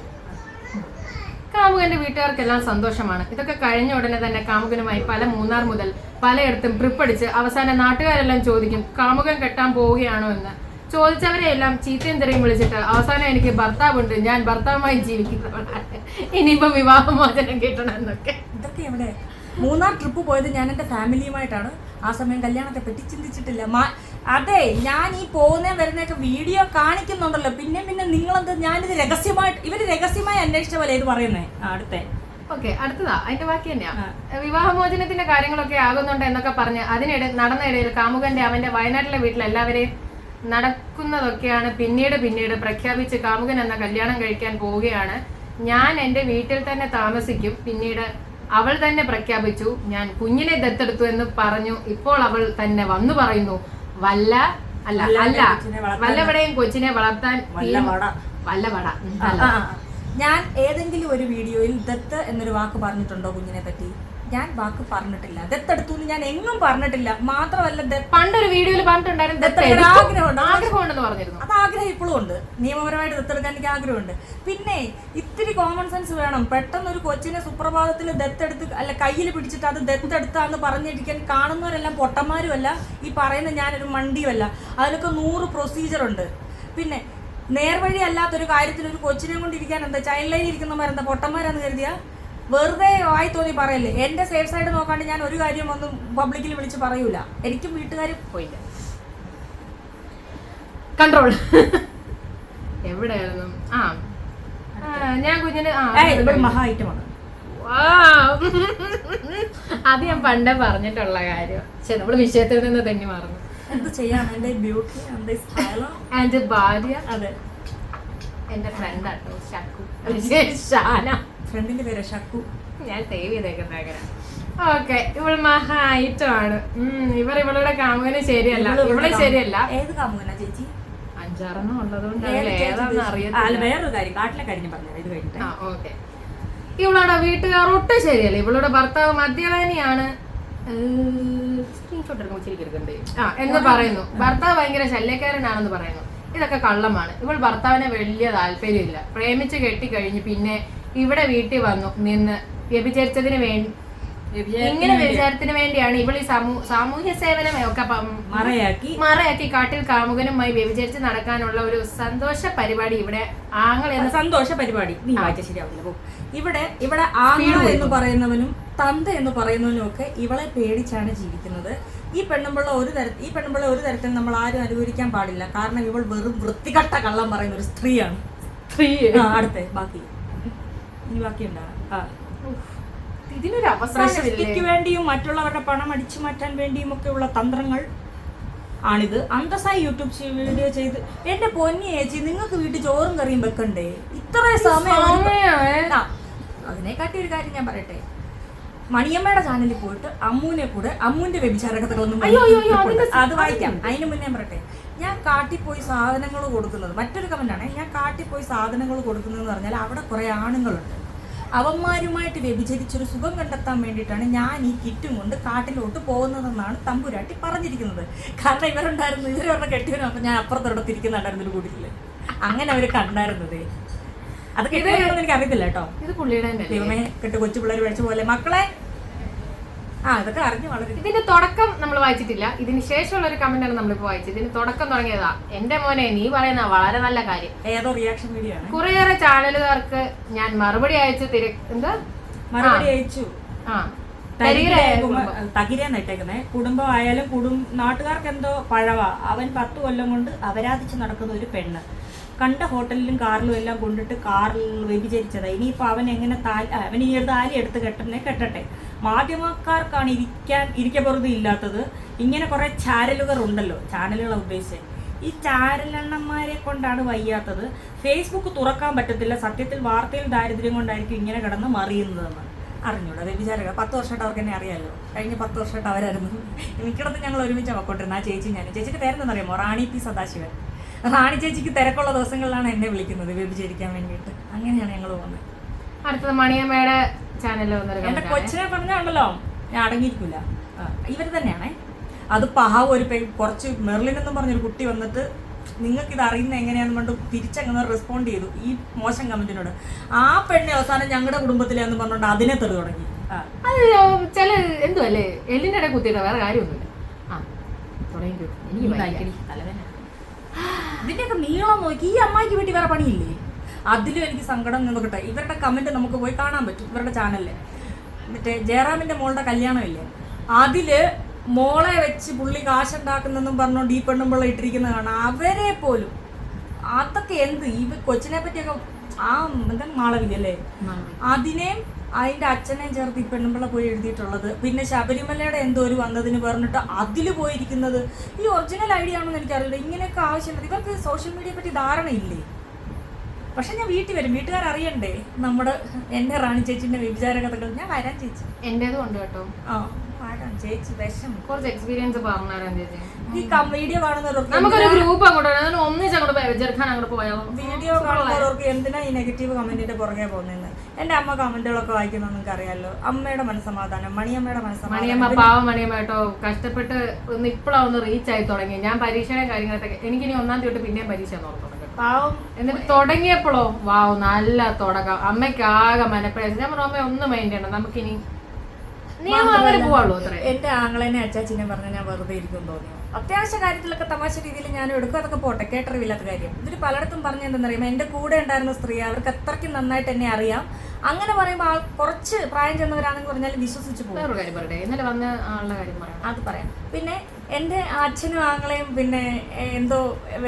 കാമുകന്റെ വീട്ടുകാർക്കെല്ലാം സന്തോഷമാണ്. ഇതൊക്കെ കഴിഞ്ഞ ഉടനെ തന്നെ കാമുകനുമായി പല മൂന്നാർ മുതൽ പലയിടത്തും ട്രിപ്പടിച്ച് അവസാന അവസാനം നാട്ടുകാരെല്ലാം ചോദിക്കും കാമുകൻ കെട്ടാൻ പോവുകയാണോ എന്ന്? ചോദിച്ചവരെ എല്ലാം ചീത്തയും തെറിയും വിളിച്ചിട്ട് അവസാനം എനിക്ക് ഭർത്താവുണ്ട് ഞാൻ ഭർത്താവുമായി ജീവിക്കുന്നവളാണ്. ഇനിയിപ്പോ വിവാഹമോചനം കിട്ടണം എന്നൊക്കെ. ഇതൊക്കെ എവിടെ? മൂന്നാർ ട്രിപ്പ് പോയത് ഞാൻ എന്റെ ഫാമിലിയുമായിട്ടാണ്. ആ സമയം കല്യാണത്തെ പറ്റി ചിന്തിച്ചിട്ടില്ല. മാ- അതെ ഞാൻ ഈ പോകുന്നേ വരുന്നൊക്കെ വീഡിയോ കാണിക്കുന്നുണ്ടല്ലോ. പിന്നെ പിന്നെ നിങ്ങളെന്ത് ഞാനിത് രഹസ്യമായിട്ട് ഇവർ രഹസ്യമായി അന്വേഷിച്ച പോലെ ഇത് പറയുന്നേ. അടുത്തേ. ഓക്കെ അടുത്തതാ. അതിന്റെ ബാക്കി തന്നെയാ. വിവാഹമോചനത്തിന്റെ കാര്യങ്ങളൊക്കെ ആകുന്നുണ്ട് എന്നൊക്കെ പറഞ്ഞ് അതിനിടെ നടന്ന ഇടയിൽ കാമുകന്റെ അവന്റെ വയനാട്ടിലെ വീട്ടിൽ എല്ലാവരെയും നടക്കുന്നതൊക്കെയാണ് പിന്നീട് പിന്നീട് പ്രഖ്യാപിച്ച് കാമുകൻ എന്ന കല്യാണം കഴിക്കാൻ പോവുകയാണ്. ഞാൻ എന്റെ വീട്ടിൽ തന്നെ താമസിക്കും. പിന്നീട് അവൾ തന്നെ പ്രഖ്യാപിച്ചു ഞാൻ കുഞ്ഞിനെ ദത്തെടുത്തു എന്ന് പറഞ്ഞു ഇപ്പോൾ അവൾ തന്നെ വന്നു പറയുന്നു വല്ല അല്ല അല്ല വല്ലവടെയും കൊച്ചിനെ വളർത്താൻ വല്ല വട. വല്ലവട. ഞാൻ ഏതെങ്കിലും ഒരു വീഡിയോയിൽ ദത്ത് എന്നൊരു വാക്ക് പറഞ്ഞിട്ടുണ്ടോ കുഞ്ഞിനെ പറ്റി ഞാൻ വാക്ക് പറഞ്ഞിട്ടില്ല. ദത്തെടുത്തു എന്ന് ഞാൻ എങ്ങും പറഞ്ഞിട്ടില്ല. മാത്രമല്ല ദത്ത് പണ്ടൊരു വീഡിയോയിൽ പറഞ്ഞിട്ടുണ്ടായിരുന്നു ദത്ത് ദത്തെടുക്കാൻ എടുക്കും. ആഗ്രഹമുണ്ട്. ആഗ്രഹമുണ്ടെന്ന് പറഞ്ഞിരുന്നു. അത് ആഗ്രഹം ഇപ്പോഴും ഉണ്ട്. നിയമപരമായിട്ട് ദത്തെടുക്കാൻ എനിക്ക് ആഗ്രഹമുണ്ട്. പിന്നെ ഇത്തിരി കോമൺ സെൻസ് വേണം. പെട്ടെന്ന് ഒരു കൊച്ചിനെ സുപ്രഭാതത്തിൽ ദത്തെടുത്ത് അല്ല കയ്യിൽ പിടിച്ചിട്ട് അത് ദത്തെടുത്താന്ന് പറഞ്ഞിരിക്കാൻ കാണുന്നവരെല്ലാം പൊട്ടന്മാരുമല്ല. ഈ പറയുന്ന ഞാനൊരു മണ്ടിയുമല്ല. അതിലൊക്കെ നൂറ് പ്രൊസീജിയർ ഉണ്ട്. പിന്നെ നേർവഴി അല്ലാത്തൊരു കാര്യത്തിൽ ഒരു കൊച്ചിനെ കൊണ്ടിരിക്കാൻ എന്താ ചൈൽഡ് ലൈനിൽ ഇരിക്കുന്നവരെന്താ പൊട്ടന്മാരാന്ന് കരുതിയാ? വെറുതെ വായി തോന്നി പറയല്ലേ? എന്റെ സേഫ് സൈഡ് നോക്കാണ്ട് ഞാൻ ഒരു കാര്യം ഒന്നും പബ്ലിക്കിൽ വിളിച്ച് പറയൂല. എനിക്കും വീട്ടുകാർ പോയില്ല. കൺട്രോൾ [laughs] എവിടെയായിരുന്നു? ആ. ഞാൻ കുഞ്ഞിന് മഹാ ഐറ്റമാണ്. [laughs] അത് ഞാൻ പണ്ടേ പറഞ്ഞിട്ടുള്ള കാര്യം. പക്ഷെ നമ്മൾ വിഷയത്തിൽ നിന്ന് തന്നെ മറന്നു. എന്ത് എന്റെ ബ്യൂട്ടി എന്റെ സ്റ്റൈലോ ഭാര്യ? അതെ. എന്റെ ഫ്രണ്ട് ആട്ടോ ഷക്കു ഷാന [laughs] ഫ്രണ്ടിന്റെ പേര് ഷക്കു. ഞാൻ സേവ് ചെയ്തേക്കുന്ന അങ്ങനെ ഓക്കെ ഇവൾ മഹായിട്ടാണ് ഇവർ ഇവളുടെ കാമുകന് ശരിയല്ല. ഇവളെ ശരിയല്ല. ഏത് കാമുകനാ ചേച്ചി? അഞ്ചാറെണ്ണം ഉള്ളതുകൊണ്ട് ഏത് അതിൽ ചേച്ചി ഏതാന്ന് ഉദ്ദേശിച്ചത്? വേറൊരു കാര്യം കാട്ടിലെ കാര്യം പറഞ്ഞു ഇത് കഴിഞ്ഞിട്ട്. ആ ഓക്കെ ഇവളുടെ വീട്ടുകാർ ഒട്ടും ശരിയല്ല. ഇവളുടെ ഭർത്താവ് മദ്യപാനിയാണ്. സ്ക്രീൻഷോട്ട് എടുക്കുമ്പോൾ ചിരിക്കരുതുണ്ട് ആ എന്ന് പറയുന്നു. ഭർത്താവ് ഭയങ്കര ശല്യക്കാരനാണെന്ന് പറയുന്നു. ഇതൊക്കെ കള്ളമാണ്. ഇവൾ ഭർത്താവിനെ വലിയ താല്പര്യമില്ല. പ്രേമിച്ച് കെട്ടിക്കഴിഞ്ഞ് പിന്നെ ഇവിടെ വീട്ടിൽ വന്നു നിന്ന് വ്യഭിചരിച്ചതിന് വേണ്ടി. ഇങ്ങനെ വ്യഭിചാരത്തിന് വേണ്ടിയാണ് ഇവൾ ഈ സമൂ- സാമൂഹ്യ സേവനം ഒക്കെ മറയാക്കി. മറയാക്കി കാട്ടിൽ കാമുകനുമായി വ്യഭിചരിച്ച് നടക്കാനുള്ള ഒരു സന്തോഷ പരിപാടി ഇവിടെ ആങ്ങൾ എന്ന സന്തോഷ പരിപാടി. നീ വായിച്ച ശരിയാവില്ല പോ. ഇവിടെ ഇവിടെ ആങ്ങൾ എന്ന് പറയുന്നവനും തന്ത എന്ന് പറയുന്നവനും ഒക്കെ ഇവളെ പേടിച്ചാണ് ജീവിക്കുന്നത്. ഈ പെണ്ണുമ്പിള്ള ഒരു തരത്തിൽ ഈ പെണ്ണുമ്പിള്ള ഒരു തരത്തിൽ നമ്മൾ ആരും അനുകരിക്കാൻ പാടില്ല. കാരണം ഇവൾ വെറും വൃത്തികെട്ട കള്ളം പറയുന്ന ഒരു സ്ത്രീയാണ്. സ്ത്രീ. അടുത്തേ ബാക്കി. ഇനി ബാക്കിയുണ്ടാ ഇതിനൊരു വേണ്ടിയും മറ്റുള്ളവരുടെ പണം അടിച്ചു മാറ്റാൻ വേണ്ടിയും ഒക്കെ ഉള്ള തന്ത്രങ്ങൾ ആണിത്. അന്തസ്സായി യൂട്യൂബ് വീഡിയോ ചെയ്ത് എന്റെ പൊന്നി ചേച്ചി നിങ്ങൾക്ക് വീട്ടിൽ ചോറും കറിയും വെക്കണ്ടേ? ഇത്ര സമയം അതിനെക്കാട്ടി ഒരു കാര്യം ഞാൻ പറയട്ടെ. മണിയമ്മയുടെ ചാനലിൽ പോയിട്ട് അമ്മൂനെ കൂടെ അമ്മൂന്റെ വ്യഭിചാര കഥകളൊന്നും അത് വായിക്കാം. അതിന് മുന്നേ ഞാൻ പറയട്ടെ. ഞാൻ കാട്ടിപ്പോയി സാധനങ്ങൾ കൊടുക്കുന്നത് മറ്റൊരു കമന്റാണ് ഞാൻ കാട്ടിപ്പോയി സാധനങ്ങൾ കൊടുക്കുന്നതെന്ന് പറഞ്ഞാൽ അവിടെ കുറെ ആണുങ്ങളുണ്ട്. അവന്മാരുമായിട്ട് വ്യഭിചരിച്ചൊരു സുഖം കണ്ടെത്താൻ വേണ്ടിയിട്ടാണ് ഞാൻ ഈ കിറ്റും കൊണ്ട് കാട്ടിലോട്ട് പോകുന്നതെന്നാണ് തമ്പുരാട്ടി പറഞ്ഞിരിക്കുന്നത്. കാരണം ഇവരുണ്ടായിരുന്നു ഇവരവരുടെ കെട്ടിയവരും അപ്പം ഞാൻ അപ്പുറത്തോടെ തിരിക്കുന്നുണ്ടായിരുന്നു ഒരു കൂട്ടത്തിൽ അങ്ങനെ അവർ കണ്ടായിരുന്നത് അത് കിട്ടുമെന്ന് എനിക്ക് അറിയത്തില്ല കേട്ടോ. ഇത് പുള്ളിയുടെ ദൈവമേ കെട്ട് കൊച്ചു പിള്ളേർ പഠിച്ച പോലെ. മക്കളെ ആ ഇതൊക്കെ അറിഞ്ഞു വളരെ ഇതിന്റെ തുടക്കം നമ്മൾ വായിച്ചിട്ടില്ല. ഇതിന് ശേഷമുള്ള ഒരു കമന്റ് ആണ് നമ്മളിപ്പോ വായിച്ചത്. ഇതിന് തുടക്കം തുടങ്ങിയതാ. എന്റെ മോനെ നീ പറയുന്ന വളരെ നല്ല കാര്യം. ഏതോ റിയാക്ഷൻ വീഡിയോ ആണ്. കുറേയേറെ ചാനലുകാർക്ക് ഞാൻ മറുപടി അയച്ചു തിര എന്താ? മറുപടി അയച്ചു. ആ. ഇട്ടേക്കുന്നേ. കുടുംബമായാലും കുടും നാട്ടുകാർക്ക് എന്തോ പഴവാ. അവൻ പത്ത് കൊല്ലം കൊണ്ട് അപരാധിച്ച് നടക്കുന്ന ഒരു പെണ്ണ്. കണ്ട ഹോട്ടലിലും കാറിലും എല്ലാം കൊണ്ടിട്ട് കാറിൽ വ്യഭിചരിച്ചതാ. ഇനിയിപ്പോൾ അവൻ എങ്ങനെ താലി അവൻ ഈ ഒരു താലി എടുത്ത് കെട്ടുന്നേ കെട്ടട്ടെ. മാധ്യമക്കാർക്കാണ് ഇരിക്കാൻ ഇരിക്കപ്പുറത്ത് ഇല്ലാത്തത്. ഇങ്ങനെ കുറെ ചാനലുകൾ ഉണ്ടല്ലോ ചാനലുകളെ ഉദ്ദേശിച്ചത് ഈ ചാരലണ്ണന്മാരെ കൊണ്ടാണ് വയ്യാത്തത്. ഫേസ്ബുക്ക് തുറക്കാൻ പറ്റത്തില്ല സത്യത്തിൽ വാർത്തയിൽ ദാരിദ്ര്യം കൊണ്ടായിരിക്കും ഇങ്ങനെ കിടന്ന് മറിയുന്നതെന്ന്. അറിഞ്ഞൂടാ വ്യഭിചാരക പത്ത് വർഷമായിട്ട് അവർക്ക് തന്നെ അറിയാമല്ലോ കഴിഞ്ഞ പത്ത് വർഷമായിട്ട് അവരായിരുന്നു. മിക്കടത്ത് ഞങ്ങൾ ഒരുമിച്ച് പൊക്കോണ്ടിരുന്ന ആ ചേച്ചി ഞാൻ ചേച്ചിക്ക് പേരെന്താണെന്ന് അറിയാമോ റാണി പി സദാശിവൻ. റാണി ചേച്ചിക്ക് തിരക്കുള്ള ദിവസങ്ങളിലാണ് എന്നെ വിളിക്കുന്നത് വ്യഭിചരിക്കാൻ വേണ്ടിയിട്ട്. അങ്ങനെയാണ് ഞങ്ങൾ പോകുന്നത്. അടുത്തത് മണിയമ്മയുടെ ചാനലിൽ എന്റെ കൊച്ചിനെ പറഞ്ഞാണല്ലോ ഞാൻ അടങ്ങിയിരിക്കില്ല ഇവർ തന്നെയാണേ. അത് പഹാവ് ഒരു പെ കുറച്ച് മെർലിൻ എന്നും പറഞ്ഞൊരു കുട്ടി വന്നിട്ട് നിങ്ങൾക്ക് ഇത് അറിയുന്ന എങ്ങനെയാണെന്ന് പറഞ്ഞു തിരിച്ചങ്ങനെ റെസ്പോണ്ട് ചെയ്തു. ഈ മോശം കമന്റിനോട്. ആ പെണ്ണെ അവസാനം ഞങ്ങളുടെ കുടുംബത്തിലാന്ന് പറഞ്ഞുകൊണ്ട് അതിനെ തെറി തുടങ്ങി. അത് ചില എല്ലിന്റെ ഇടയിൽ കുത്തിയിട്ട് വേറെ കാര്യമൊന്നുമില്ല. ആ. ഇതിന്റെയൊക്കെ നീളം നോക്കി ഈ അമ്മായിക്ക് വേണ്ടി വേറെ പണിയില്ലേ? അതിലും എനിക്ക് സങ്കടം നിന്നോട്ടെ ഇവരുടെ കമന്റ് നമുക്ക് പോയി കാണാൻ പറ്റും ഇവരുടെ ചാനലിൽ മറ്റേ ജയറാമിന്റെ മോളുടെ കല്യാണമില്ലേ? അതിൽ മോളെ വെച്ച് പുള്ളി കാശുണ്ടാക്കുന്നെന്നും പറഞ്ഞുകൊണ്ട് ഈ പെണ്ണുമ്പിള്ള ഇട്ടിരിക്കുന്ന കാണാം അവരെ പോലും. അതൊക്കെ എന്ത്? ഈ കൊച്ചിനെ പറ്റിയൊക്കെ ആ എന്താ മാളവില്ലേ അതിനെയും അതിന്റെ അച്ഛനെയും ചേർത്ത് ഈ പെണ്ണുമ്പിള്ള പോയി എഴുതിയിട്ടുള്ളത്. പിന്നെ ശബരിമലയുടെ എന്തോ ഒരു വന്നതിന് പറഞ്ഞിട്ട് അതിൽ പോയിരിക്കുന്നത്. ഈ ഒറിജിനൽ ഐഡിയ ആണെന്ന് എനിക്കറിയില്ല. ഇങ്ങനെയൊക്കെ ആവശ്യമില്ല ഇവർക്ക് സോഷ്യൽ മീഡിയയെ പറ്റി ധാരണയില്ലേ? പക്ഷെ ഞാൻ വീട്ടിൽ വരും. വീട്ടുകാർ അറിയണ്ടേ? നമ്മുടെ എന്റെ റാണി ചേച്ചിന്റെ വിചാര കഥകൾ. ഞാൻ വരാൻ ചേച്ചി. എന്റേതും ഉണ്ട് കേട്ടോ. ആ വരാം ചേച്ചി. വിഷം കുറച്ച് എക്സ്പീരിയൻസ് പറഞ്ഞുതരാൻ ചേച്ചി. ഈ വീഡിയോ കാണുന്നവർക്ക് നമുക്കൊരു ഗ്രൂപ്പ് അങ്ങോട്ട് ഒന്നിച്ച് അങ്ങോട്ട് ചെറുക്കാൻ അങ്ങോട്ട് പോയാലോ വീഡിയോ കാണുന്നവർക്ക് എന്തിനാ ഈ നെഗറ്റീവ് കമന്റിന്റെ പുറകെ പോകുന്നത് എന്റെ അമ്മ കമന്റുകളൊക്കെ വായിക്കുന്ന നിങ്ങൾക്ക് അറിയാലോ അമ്മയുടെ മനസ്സമാധാനം മണിയമ്മയുടെ മനസ്സമാധാനം. മണിയമ്മ പാവം മണിയമ്മ കേട്ടോ. കഷ്ടപ്പെട്ട് ഒന്ന് ഇപ്പോഴാ ഒന്ന് റീച്ച് ആയി തുടങ്ങി. ഞാൻ പരീക്ഷയുടെ കാര്യങ്ങളൊക്കെ എനിക്കിനി ഒന്നാം തീയതി തൊട്ട് പിന്നെയും പരീക്ഷ കേട്ടോ പാവം. എന്നിട്ട് തുടങ്ങിയപ്പോഴോ വാവ് നല്ല തുടക്കം. അമ്മയ്ക്ക് ആകെ മനപ്രയാസം. ഞാൻ പറഞ്ഞു അമ്മ ഒന്നും മൈൻഡ് ചെയ്യണം നമുക്കിനി നീ അങ്ങനെ പോവാളൂ അത്രേ. എന്റെ ആങ്ങളെന്നെ അച്ചാച്ചിനെ പറഞ്ഞ ഞാൻ വെറുതെ ഇരിക്കും തോന്നിയോ? അത്യാവശ്യ കാര്യത്തിലൊക്കെ തമാശ രീതിയിൽ ഞാൻ എടുക്കും. അതൊക്കെ പോട്ടെ കേട്ടറിവില്ലാത്ത കാര്യം. ഇതിൽ പലയിടത്തും പറഞ്ഞ എന്താണെന്നറിയാം എന്റെ കൂടെ ഉണ്ടായിരുന്ന സ്ത്രീ അവർക്ക് അത്രയ്ക്ക് നന്നായിട്ട് എന്നെ അറിയാം. അങ്ങനെ പറയുമ്പോൾ ആൾ കുറച്ച് പ്രായം ചെന്നവരാണെന്ന് പറഞ്ഞാൽ വിശ്വസിച്ച് പോകും. ഇന്നലെ വന്ന ആളുടെ കാര്യം പറയാം അത് പറയാം. പിന്നെ എന്റെ അച്ഛനും ആങ്ങളെയും പിന്നെ എന്തോ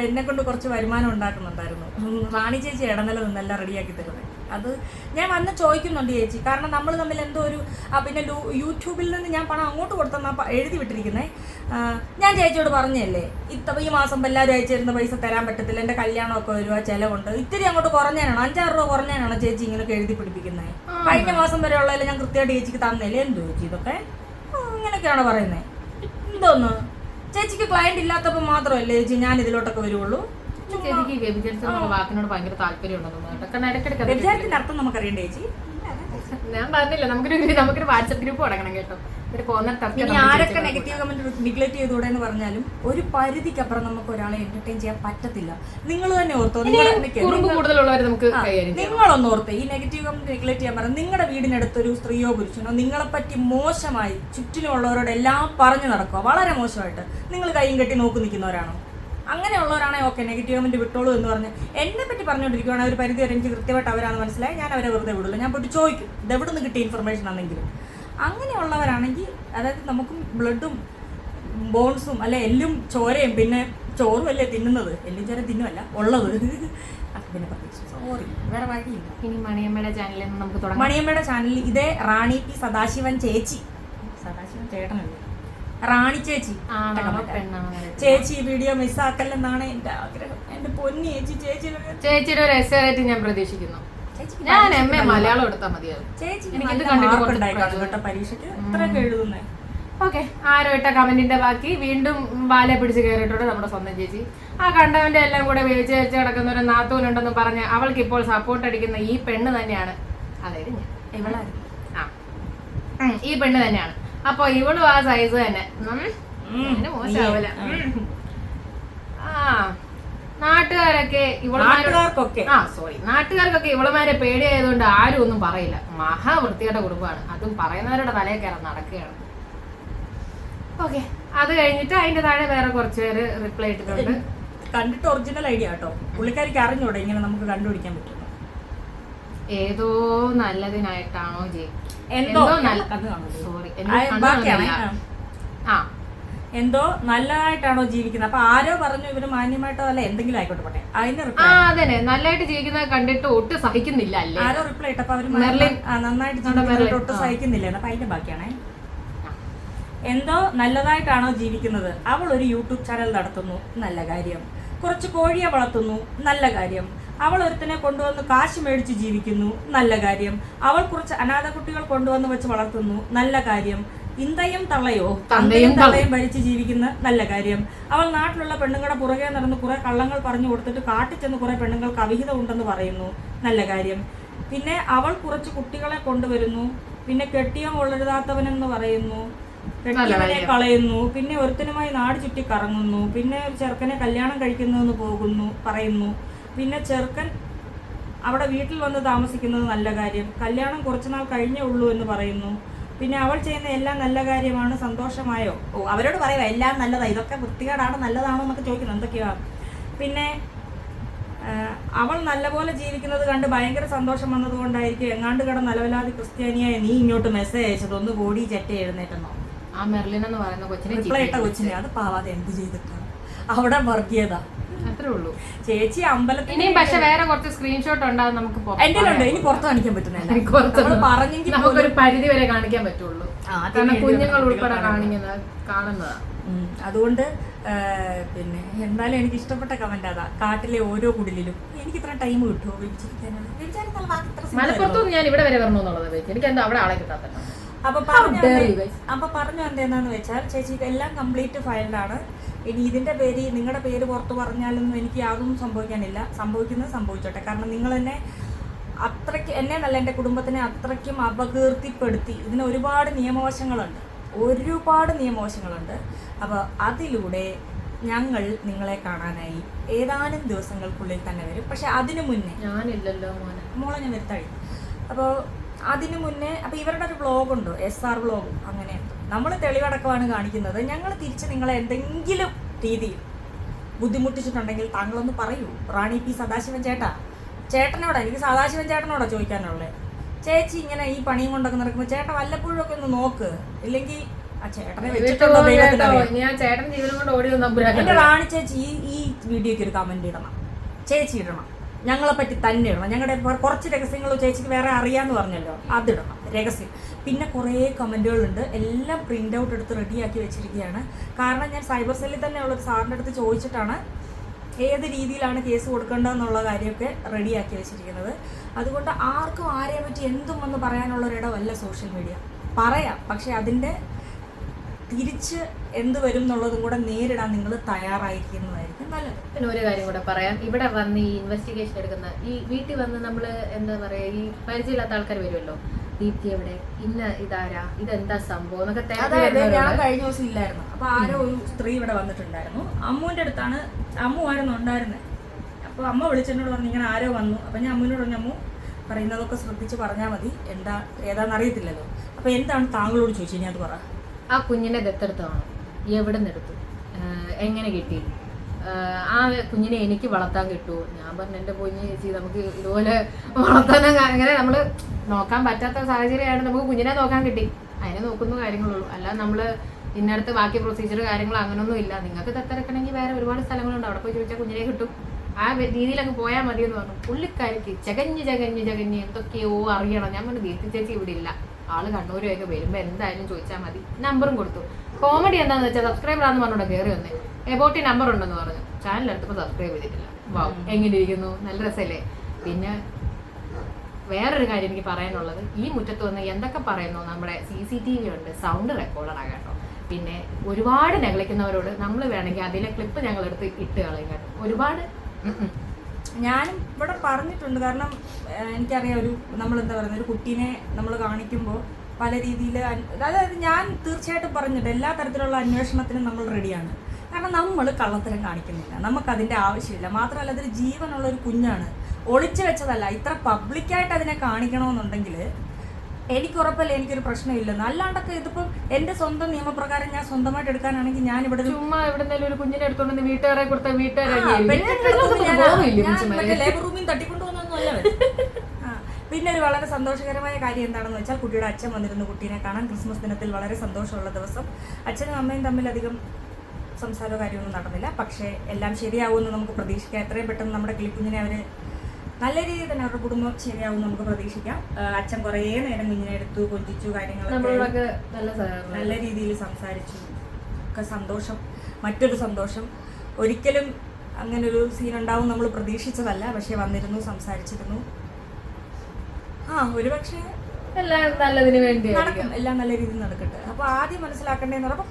എന്നെ കൊണ്ട് കുറച്ച് വരുമാനം ഉണ്ടാക്കുന്നുണ്ടായിരുന്നു. റാണി ചേച്ചി ഇടനില നിന്നെല്ലാം റെഡിയാക്കി തരുന്നത്. അത് ഞാൻ വന്ന് ചോദിക്കുന്നുണ്ട് ചേച്ചി. കാരണം നമ്മൾ തമ്മിൽ എന്തോ ഒരു പിന്നെ യൂട്യൂബിൽ നിന്ന് ഞാൻ പണം അങ്ങോട്ട് കൊടുത്തെന്നാ എഴുതി വിട്ടിരിക്കുന്നത് ഞാൻ ചേച്ചിയോട് പറഞ്ഞല്ലേ ഇത്ത ഈ മാസം എല്ലാവരും അയച്ചു തരുന്ന പൈസ തരാൻ പറ്റത്തില്ല എന്റെ കല്യാണമൊക്കെ വരുവാ ചിലവുണ്ട്. ഇത്തിരി അങ്ങോട്ട് കുറഞ്ഞാനാണോ? അഞ്ചാറ് രൂപ കുറഞ്ഞാനാണോ ചേച്ചി ഇങ്ങനെ എഴുതി പിടിപ്പിക്കുന്നത് കഴിഞ്ഞ മാസം വരെ ഉള്ളതിൽ ഞാൻ കൃത്യമായിട്ട് ചേച്ചിക്ക് തന്നില്ലേ എന്തോ ചേച്ചി ഇതൊക്കെ? ഇങ്ങനെയൊക്കെയാണ് പറയുന്നത് എന്തോന്ന് ചേച്ചിക്ക് ക്ലയന്റ് ഇല്ലാത്തപ്പോൾ മാത്രമല്ലേ ചേച്ചി ഞാൻ ഇതിലോട്ടൊക്കെ വരുവുള്ളൂ? ചേച്ചിക്ക് വ്യഭിചരിച്ചെന്നുള്ള വാക്കിനോട് ഭയങ്കര താല്പര്യം ഉണ്ടെന്ന് തോന്നുന്നു കേട്ടോ. കാരണം ഇടയ്ക്കിടയ്ക്ക് അത് അർത്ഥം നമുക്കറിയണ്ടേ ചേച്ചി? ഞാൻ പറഞ്ഞില്ല നമുക്കൊരു നമുക്കൊരു വാട്സപ്പ് ഗ്രൂപ്പ് തുടങ്ങണം കേട്ടോ. ഒരു ഇനി ആരൊക്കെ നെഗറ്റീവ് കമന്റ് നിഗ്ലക്ട് ചെയ്തുകൂടെ എന്ന് പറഞ്ഞാലും ഒരു പരിധിക്കപ്പുറം നമുക്ക് ഒരാളെ എന്റർടൈൻ ചെയ്യാൻ പറ്റത്തില്ല. നിങ്ങൾ തന്നെ ഓർത്തോ നിങ്ങൾ കുറുമ്പ് കൂടുതലുള്ളവർ നമുക്ക് കൈകാര്യം ചെയ്യാം. നിങ്ങളൊന്ന് ഓർത്തേ ഈ നെഗറ്റീവ് കമന്റ് നിഗ്ലക്ട് ചെയ്യാൻ പറഞ്ഞ നിങ്ങളുടെ വീടിനടുത്തൊരു സ്ത്രീയോ പുരുഷനോ നിങ്ങളെ പറ്റി മോശമായി ചുറ്റിലുമുള്ളവരോട് എല്ലാം പറഞ്ഞു നടക്കുക. വളരെ മോശമായിട്ട്. നിങ്ങൾ കൈയും കെട്ടി നോക്കി നിൽക്കുന്നവരാണോ? അങ്ങനെയുള്ളവരാണെങ്കിൽ ഓക്കെ നെഗറ്റീവ് കമന്റ് വിട്ടോളൂ എന്ന് പറഞ്ഞ് എന്നെ പറ്റി പറഞ്ഞുകൊണ്ടിരിക്കുകയാണെങ്കിൽ ഒരു പരിധി വരെ എനിക്ക് കൃത്യമായിട്ട് അവരാണ് മനസ്സിലായി. ഞാൻ അവരെ വെറുതെ വിടുള്ളൂ ഞാൻ പോയിട്ട് ചോദിക്കും ഇത് എവിടെ നിന്ന് കിട്ടിയ ഇൻഫർമേഷൻ ആണെങ്കിലും? അങ്ങനെയുള്ളവരാണെങ്കിൽ അതായത് നമുക്കും ബ്ലഡും ബോൺസും അല്ലെ എല്ലും ചോരയും പിന്നെ ചോറും അല്ലേ തിന്നുന്നത്? എല്ലും ചോര തിന്നുമല്ല ഉള്ളത്. പിന്നെ സോറി വേറെ വഴിയില്ല. ഇനി മണിയമ്മയുടെ ചാനലിൽ നമുക്ക് തുടങ്ങാം. മണിയമ്മയുടെ ചാനലിൽ ഇതേ റാണി പി സദാശിവൻ ചേച്ചി. സദാശിവൻ ചേട്ടനല്ലേ? റാണി ചേച്ചി. ചേച്ചി വീഡിയോ മിസ്സാക്കല്ലെന്നാണ് എന്റെ ആഗ്രഹം. എന്റെ പൊന്നി ചേച്ചി ചേച്ചി ചേച്ചിയുടെ ഒരു എസ് ആയിട്ട് ഞാൻ പ്രതീക്ഷിക്കുന്നു. ഞാൻ എം എ മലയാളം എടുത്താൽ മതിയാവും ചേച്ചി എനിക്ക് പരീക്ഷയ്ക്ക്? ഇത്രയൊക്കെ എഴുതുന്നേ ഓക്കെ. ആരോ ഇട്ട കമന്റിന്റെ ബാക്കി. വീണ്ടും ബാലെ പിടിച്ച് കയറിയിട്ടുണ്ട് നമ്മുടെ സ്വന്തം ചേച്ചി. ആ കണ്ടവന്റെ എല്ലാം കൂടെ വേവിച്ച് വെച്ച് കിടക്കുന്ന ഒരു നാത്തൂനുണ്ടെന്ന് പറഞ്ഞ് അവൾക്ക് ഇപ്പോൾ സപ്പോർട്ട് അടിക്കുന്ന ഈ പെണ്ണ് തന്നെയാണ്. അതായത് ഞാൻ. ഈ പെണ്ണ് തന്നെയാണ്. അപ്പൊ ഇവളും ആ സൈസ് തന്നെ. മോശമാവില്ല ആ. നാട്ടുകാരൊക്കെ നാട്ടുകാർക്കൊക്കെ. ആ സോറി നാട്ടുകാർക്കൊക്കെ ഇവളുമാരെ പേടിയായതുകൊണ്ട് ആരും ഒന്നും പറയില്ല. മഹാ വൃത്തിയുടെ കുടുംബമാണ്. അതും പറയുന്നവരുടെ തലയിൽ കയറാൻ നടക്കുകയാണ്. ഓക്കെ. അത് കഴിഞ്ഞിട്ട് അതിന്റെ താഴെ വേറെ കുറച്ച് പേര് റിപ്ലൈ ഇട്ടിട്ടുണ്ട്. കണ്ടിട്ട് ഒറിജിനൽ ഐഡിയ കേട്ടോ പുള്ളിക്കാരിക്ക് അറിഞ്ഞൂടെ ഇങ്ങനെ നമുക്ക് കണ്ടുപിടിക്കാൻ പറ്റും. ഏതോ നല്ലതിനായിട്ടാണോ ജി എന്തോ സോറി ആ, എന്തോ നല്ലതായിട്ടാണോ ജീവിക്കുന്നത്? അപ്പൊ ആരോ പറഞ്ഞു ഇവർ മാന്യമായിട്ടോ അല്ല? എന്തെങ്കിലും ആയിക്കോട്ടെ പോട്ടെ. അതിന് ആ റിപ്ലൈ അതന്നെ. നല്ലതായിട്ട് ജീവിക്കുന്നത് കണ്ടിട്ട് ഒട്ടും സഹിക്കുന്നില്ല അല്ലേ? ആരോ റിപ്ലൈ ഇട്ടപ്പോ അവർ നന്നായിട്ട്. ഒട്ടും സഹിക്കുന്നില്ല. അപ്പൊ അതിന്റെ ബാക്കിയാണേ. എന്തോ നല്ലതായിട്ടാണോ ജീവിക്കുന്നത്? അവൾ ഒരു യൂട്യൂബ് ചാനൽ നടത്തുന്നു. നല്ല കാര്യം. കുറച്ച് കോഴിയെ വളർത്തുന്നു. നല്ല കാര്യം. അവൾ ഒരുത്തനെ കൊണ്ടുവന്ന് കാശ് മേടിച്ച് ജീവിക്കുന്നു. നല്ല കാര്യം. അവൾ കുറച്ച് അനാഥ കുട്ടികൾ കൊണ്ടുവന്ന് വെച്ച് വളർത്തുന്നു. നല്ല കാര്യം. ഇന്തയും തള്ളയോ? തന്തയും തള്ളയും ഭരിച്ച് ജീവിക്കുന്ന നല്ല കാര്യം. അവൾ നാട്ടിലുള്ള പെണ്ണുങ്ങളുടെ പുറകെ നടന്ന് കുറെ കള്ളങ്ങൾ പറഞ്ഞു കൊടുത്തിട്ട് കാട്ടിൽ ചെന്ന് കുറെ പെണ്ണുങ്ങൾക്ക് അവിഹിതം ഉണ്ടെന്ന് പറയുന്നു. നല്ല കാര്യം. പിന്നെ അവൾ കുറച്ച് കുട്ടികളെ കൊണ്ടുവരുന്നു. പിന്നെ കെട്ടിയോ കൊള്ളരുതാത്തവനെന്ന് പറയുന്നു. കെട്ടിയവനെ കളയുന്നു. പിന്നെ ഒരുത്തനുമായി നാട് ചുറ്റി കറങ്ങുന്നു. പിന്നെ ഒരു ചെറുക്കനെ കല്യാണം കഴിക്കുന്നതെന്ന് പോകുന്നു പറയുന്നു. പിന്നെ ചെറുക്കൻ അവിടെ വീട്ടിൽ വന്ന് താമസിക്കുന്നത് നല്ല കാര്യം. കല്യാണം കുറച്ചുനാൾ കഴിഞ്ഞേ ഉള്ളൂ എന്ന് പറയുന്നു. പിന്നെ അവൾ ചെയ്യുന്ന എല്ലാം നല്ല കാര്യമാണ്. സന്തോഷമായോ? ഓ അവരോട് പറയുക എല്ലാം നല്ലതാണ് ഇതൊക്കെ വൃത്തികേടാണ് നല്ലതാണോ എന്നൊക്കെ ചോദിക്കുന്നു. എന്തൊക്കെയാ. പിന്നെ അവൾ നല്ലപോലെ ജീവിക്കുന്നത് കണ്ട് ഭയങ്കര സന്തോഷം വന്നതുകൊണ്ടായിരിക്കും എങ്ങാണ്ട് കട നിലവിലാതെ ക്രിസ്ത്യാനിയായ നീ ഇങ്ങോട്ട് മെസ്സേജ് അയച്ചത് ഒന്ന് കോടി ചെറ്റ എഴുന്നേറ്റെന്നോ. ആ മെർലിൻ എന്ന് പറയുന്ന കൊച്ചിനെ കൊച്ചിനെ. അത് പാവാതെ എന്ത് ചെയ്തിട്ടാണ്? അവിടെ വർഗീയത. ചേച്ചി അമ്പലത്തിൽ ഇനിയും പക്ഷെ വേറെ കുറച്ച് സ്ക്രീൻഷോട്ട് ഉണ്ടാകും നമുക്ക് പൊ- എന്റെ ഉണ്ട് ഇനി പുറത്ത് കാണിക്കാൻ പറ്റുന്നില്ല കുറച്ച് നമുക്ക് പറഞ്ഞെങ്കിൽ നമുക്കൊരു പരിധി വരെ കാണിക്കാൻ പറ്റുള്ളൂ. ആ, കാരണം കുഞ്ഞുങ്ങൾ ഉൾപ്പെടെ കാണിക്കുന്നത് കാണുന്നതാ. ഉം. അതുകൊണ്ട് ആ, പിന്നെ എന്തായാലും എനിക്ക് ഇഷ്ടപ്പെട്ട കമന്റ് അതാ. കാട്ടിലെ ഓരോ കുടിലും എനിക്ക് ഇത്ര ടൈം കിട്ടുമോ വിളിച്ചിരിക്കാനാണ്. വിളിച്ചാൽ. മലപ്പുറത്തുനിന്ന് ഞാൻ ഇവിടെ വരെ വരണോന്നുള്ളത് എനിക്ക് എന്താ അവിടെ ആളെ കിട്ടാത്ത അപ്പൊ പറഞ്ഞു അപ്പൊ പറഞ്ഞു എന്താന്ന് വെച്ചാൽ ചേച്ചി ഇതെല്ലാം കംപ്ലീറ്റ് ഫയൽഡാണ് ഇനി ഇതിന്റെ പേര് നിങ്ങളുടെ പേര് പുറത്ത് പറഞ്ഞാലൊന്നും എനിക്ക് യാതൊന്നും സംഭവിക്കാനില്ല. സംഭവിക്കുന്നത് സംഭവിച്ചോട്ടെ. കാരണം നിങ്ങൾ തന്നെ അത്രയ്ക്ക് എന്നെ നല്ല എന്റെ കുടുംബത്തിനെ അത്രയ്ക്കും അപകീർത്തിപ്പെടുത്തി. ഇതിന് ഒരുപാട് നിയമവശങ്ങളുണ്ട്. ഒരുപാട് നിയമവശങ്ങളുണ്ട്. അപ്പോൾ അതിലൂടെ ഞങ്ങൾ നിങ്ങളെ കാണാനായി ഏതാനും ദിവസങ്ങൾക്കുള്ളിൽ തന്നെ വരും. പക്ഷെ അതിനു മുന്നേ ഞാനില്ലല്ലോ മോനെ. മോളെ ഞാൻ വരുത്താഴി അപ്പോൾ അതിനു മുന്നേ അപ്പോൾ ഇവരുടെ ഒരു വ്ളോഗുണ്ട് എസ് ആർ വ്ളോഗ് അങ്ങനെ. നമ്മൾ തെളിവടക്കമാണ് കാണിക്കുന്നത്. ഞങ്ങൾ തിരിച്ച് നിങ്ങളെ എന്തെങ്കിലും രീതിയിൽ ബുദ്ധിമുട്ടിച്ചിട്ടുണ്ടെങ്കിൽ താങ്കളൊന്ന് പറയൂ. റാണി പി സദാശിവൻ ചേട്ടാ. ചേട്ടനോടാ എനിക്ക് സദാശിവൻ ചേട്ടനോടാ ചോദിക്കാനുള്ളത് ചേച്ചി ഇങ്ങനെ ഈ പണിയും കൊണ്ടൊക്കെ നടക്കുമ്പോൾ ചേട്ടൻ വല്ലപ്പോഴും ഒക്കെ ഒന്ന് നോക്ക്. ഇല്ലെങ്കിൽ ചേട്ടൻ റാണി ചേച്ചി ഈ ഈ വീഡിയോക്ക് ഒരു കമന്റ് ഇടണം. ചേച്ചി ഇടണം. ഞങ്ങളെ പറ്റി തന്നെ ഇടണം. ഞങ്ങളുടെ കുറച്ച് രഹസ്യങ്ങൾ ചേച്ചിക്ക് വേറെ അറിയാന്ന് പറഞ്ഞല്ലോ അതിടണം രഹസ്യം. പിന്നെ കുറേ കമന്റുകളുണ്ട്. എല്ലാം പ്രിന്റ് ഔട്ട് എടുത്ത് റെഡിയാക്കി വെച്ചിരിക്കുകയാണ്. കാരണം ഞാൻ സൈബർ സെല്ലിൽ തന്നെയുള്ള ഒരു സാറിന്റെ അടുത്ത് ചോദിച്ചിട്ടാണ് ഏത് രീതിയിലാണ് കേസ് കൊടുക്കേണ്ടതെന്നുള്ള കാര്യമൊക്കെ റെഡിയാക്കി വെച്ചിരിക്കുന്നത്. അതുകൊണ്ട് ആർക്കും ആരെയും പറ്റി എന്തും വന്ന് പറയാനുള്ള ഒരിടമല്ല സോഷ്യൽ മീഡിയ പറയാം പക്ഷെ അതിന്റെ തിരിച്ച് എന്ത് വരും എന്നുള്ളതും കൂടെ നേരിടാൻ നിങ്ങൾ തയ്യാറായിരിക്കുന്നതായിരിക്കും. നല്ലത് പിന്നെ ഒരു കാര്യം കൂടെ പറയാം. ഇവിടെ വന്ന് ഈ ഇൻവെസ്റ്റിഗേഷൻ എടുക്കുന്ന ഈ വീട്ടിൽ വന്ന് നമ്മൾ എന്താ പറയാ ഈ പരിചയമില്ലാത്ത ആൾക്കാർ വരുമല്ലോ? ദീപ്തി എവിടെ? ഇന്ന ഇതാരാ? ഇതെന്താ സംഭവം? അതായത് ഞാൻ കഴിഞ്ഞ ദിവസം ഇല്ലായിരുന്നു. അപ്പൊ ആരോ ഒരു സ്ത്രീ ഇവിടെ വന്നിട്ടുണ്ടായിരുന്നു. അമ്മുവിന്റെ അടുത്താണ് അമ്മു ആയിരുന്നു ഉണ്ടായിരുന്നത് അപ്പൊ അമ്മ വിളിച്ചെന്നോട് പറഞ്ഞു ഇങ്ങനെ ആരോ വന്നു. അപ്പൊ ഞാൻ അമ്മുവിനോട് പറഞ്ഞു അമ്മു പറയുന്നതൊക്കെ ശ്രദ്ധിച്ച് പറഞ്ഞാൽ മതി. എന്താ ഏതാന്ന് അറിയത്തില്ലല്ലോ. അപ്പൊ എന്താണ് താങ്കളോട് ചോദിച്ചു ഞാൻ അത് പറ. ആ കുഞ്ഞിനെ ദത്തെടുത്താണോ എവിടെ നിന്ന് എടുത്തു എങ്ങനെ കിട്ടി? ആ കുഞ്ഞിനെ എനിക്ക് വളർത്താൻ കിട്ടുമോ ഞാൻ പറഞ്ഞു എന്റെ കുഞ്ഞ് ചേച്ചി നമുക്ക് ഇതുപോലെ വളർത്താൻ അങ്ങനെ നമ്മൾ നോക്കാൻ പറ്റാത്ത സാഹചര്യമാണ് നമുക്ക് കുഞ്ഞിനെ നോക്കാൻ കിട്ടി. അതിനെ നോക്കുന്ന കാര്യങ്ങളുള്ളൂ. അല്ലാതെ നമ്മൾ ഇന്നടുത്ത് ബാക്കി പ്രൊസീജിയർ കാര്യങ്ങൾ അങ്ങനൊന്നും ഇല്ല. നിങ്ങൾക്ക് ദത്തെടുക്കണമെങ്കിൽ വേറെ ഒരുപാട് സ്ഥലങ്ങളുണ്ട്. അവിടെ പോയി ചോദിച്ചാൽ കുഞ്ഞിനെ കിട്ടും. ആ രീതിയിലൊക്കെ പോയാൽ മതി എന്ന് പറഞ്ഞു. പുള്ളിക്കാരിക്ക് ചകഞ്ഞ് ചകഞ്ഞ് ചകഞ്ഞ് എന്തൊക്കെയോ അറിയണം. ഞാൻ പറഞ്ഞു ദീപ്തി ചേച്ചി ഇവിടെ ഇല്ല. ആൾ കണ്ണൂരൊക്കെ വരുമ്പോൾ എന്തായാലും ചോദിച്ചാൽ മതി. നമ്പറും കൊടുത്തു. കോമഡി എന്താണെന്ന് വെച്ചാൽ സബ്സ്ക്രൈബർ ആണെന്ന് പറഞ്ഞോണ്ട് കയറി വന്നേ. എബോട്ടി നമ്പർ ഉണ്ടെന്ന് പറഞ്ഞു. ചാനൽ എടുത്തപ്പോൾ സബ്സ്ക്രൈബ് ചെയ്തിട്ടില്ല. എങ്ങനെ ഇരിക്കുന്നു നല്ല രസമല്ലേ പിന്നെ വേറൊരു കാര്യം എനിക്ക് പറയാനുള്ളത്. ഈ മുറ്റത്ത് വന്ന് എന്തൊക്കെ പറയുന്നു? നമ്മുടെ സി സി ടി വി ഉണ്ട്. സൗണ്ട് റെക്കോർഡറാണ് കേട്ടോ. പിന്നെ ഒരുപാട് നെഗ്ലിക്കുന്നവരോട് നമ്മൾ വേണമെങ്കിൽ അതിലെ ക്ലിപ്പ് ഞങ്ങൾ എടുത്ത് ഇട്ട് കളയും കേട്ടോ. ഒരുപാട്. ഞാനും ഇവിടെ പറഞ്ഞിട്ടുണ്ട്. കാരണം എനിക്കറിയാം ഒരു നമ്മൾ എന്താ പറയുന്നത് ഒരു കുട്ടീനെ നമ്മൾ കാണിക്കുമ്പോൾ പല രീതിയിൽ അതായത് ഞാൻ തീർച്ചയായിട്ടും പറഞ്ഞിട്ട് എല്ലാ തരത്തിലുള്ള അന്വേഷണത്തിനും നമ്മൾ റെഡിയാണ്. കാരണം നമ്മൾ കള്ളത്തരം കാണിക്കുന്നില്ല. നമുക്കതിന്റെ ആവശ്യമില്ല. മാത്രമല്ല അതൊരു ജീവനുള്ള ഒരു കുഞ്ഞാണ്. ഒളിച്ചു വെച്ചതല്ല ഇത്ര പബ്ലിക്കായിട്ട് അതിനെ കാണിക്കണമെന്നുണ്ടെങ്കിൽ എനിക്ക് ഉറപ്പല്ല എനിക്കൊരു പ്രശ്നമില്ലെന്ന് അല്ലാണ്ടൊക്കെ ഇതിപ്പം എന്റെ സ്വന്തം നിയമപ്രകാരം ഞാൻ സ്വന്തമായിട്ട് എടുക്കാനാണെങ്കിൽ ഞാൻ ഇവിടെ ചുമ്മാ എവിടെന്നെങ്കിലും ഒരു കുഞ്ഞിനെ എടുത്തോണ്ട് വീട്ടുകാരെ കൊടുത്ത വീട്ടുകാരെ ലേബർ റൂമിൽ തട്ടിക്കൊണ്ടുവന്നൊന്നുമല്ല പിന്നെ ഒരു വളരെ സന്തോഷകരമായ കാര്യം എന്താണെന്ന് വെച്ചാൽ കുട്ടിയുടെ അച്ഛൻ വന്നിരുന്നു കുട്ടീനെ കാണാൻ ക്രിസ്മസ് ദിനത്തിൽ വളരെ സന്തോഷമുള്ള ദിവസം. അച്ഛനും അമ്മയും തമ്മിൽ അധികം സംസാരമോ കാര്യമൊന്നും നടന്നില്ല. പക്ഷേ എല്ലാം ശരിയാവുമെന്ന് നമുക്ക് പ്രതീക്ഷിക്കാം. എത്രയും പെട്ടെന്ന് നമ്മുടെ കിളിക്കുഞ്ഞിനെ അവർ നല്ല രീതിയിൽ തന്നെ അവരുടെ കുടുംബം ശരിയാവും നമുക്ക് പ്രതീക്ഷിക്കാം. അച്ഛൻ കുറേ നേരം കുഞ്ഞിനെടുത്തു കൊഞ്ചിച്ചു കാര്യങ്ങളൊക്കെ നല്ല രീതിയിൽ സംസാരിച്ചു. ഒക്കെ സന്തോഷം മറ്റൊരു സന്തോഷം. ഒരിക്കലും അങ്ങനെ ഒരു സീൻ ഉണ്ടാവും നമ്മൾ പ്രതീക്ഷിച്ചതല്ല. പക്ഷെ വന്നിരുന്നു സംസാരിച്ചിരുന്നു. ആ ഒരു പക്ഷേ എല്ലാം നല്ലതിന് വേണ്ടി നടക്കും. എല്ലാം നല്ല രീതിയിൽ നടക്കട്ടെ. അപ്പൊ ആദ്യം മനസ്സിലാക്കേണ്ടതെന്ന് പറയുമ്പോൾ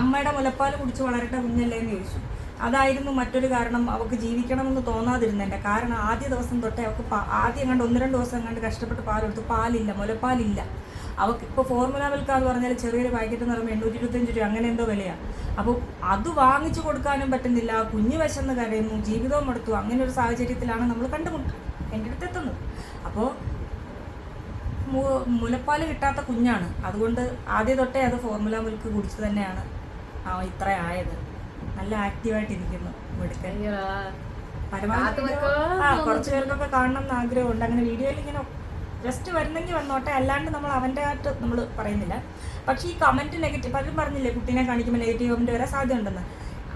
അമ്മയുടെ മുലപ്പാൽ കുടിച്ച് വളരട്ടെ കുഞ്ഞല്ലേ എന്ന് ചോദിച്ചു. അതായിരുന്നു മറ്റൊരു കാരണം അവൾക്ക് ജീവിക്കണമെന്ന് തോന്നാതിരുന്നതിന്റെ. കാരണം ആദ്യ ദിവസം തൊട്ടേ അവൾക്ക് ആദ്യം കണ്ട് ഒന്ന് രണ്ട് ദിവസം കണ്ട് കഷ്ടപ്പെട്ട് പാലെടുത്തു. പാലില്ല മുലപ്പാലില്ല. അവൾക്ക് ഇപ്പോൾ ഫോർമുല മിൽക്ക് എന്ന് പറഞ്ഞാൽ ചെറിയൊരു പാക്കറ്റ് എന്ന് പറയുമ്പോൾ എണ്ണൂറ്റി ഇരുപത്തഞ്ച് രൂപ അങ്ങനെ എന്തോ വിലയാണ് അപ്പോൾ അത് വാങ്ങിച്ചു കൊടുക്കാനും പറ്റുന്നില്ല. കുഞ്ഞു വിശന്ന് കരയുന്നു ജീവിതവും എടുത്തു അങ്ങനെ ഒരു സാഹചര്യത്തിലാണ് നമ്മൾ കണ്ടുമുട്ടുന്നത് എന്റെ അടുത്ത് എത്തുന്നത്. അപ്പോൾ മുലപ്പാൽ കിട്ടാത്ത കുഞ്ഞാണ്. അതുകൊണ്ട് ആദ്യ തൊട്ടേ അത് ഫോർമുല മിൽക്ക് കുടിച്ചു തന്നെയാണ് ഇത്ര ആയത് നല്ല ആക്റ്റീവായിട്ടിരിക്കുന്നു മിടുക്കൻ പരമാവധി. ആ കുറച്ച് പേർക്കൊക്കെ കാണണം എന്ന് ആഗ്രഹമുണ്ട്. അങ്ങനെ വീഡിയോയിൽ ഇങ്ങനെ ജസ്റ്റ് വരുന്നെങ്കിൽ വന്നോട്ടെ. അല്ലാണ്ട് നമ്മൾ അവന്റെ ആയിട്ട് നമ്മൾ പറയുന്നില്ല. പക്ഷേ ഈ കമന്റ് നെഗറ്റീവ് പലരും പറഞ്ഞില്ലേ കുട്ടീനെ കാണിക്കുമ്പോൾ നെഗറ്റീവ് കമന്റ് വരാൻ സാധ്യത ഉണ്ടെന്ന്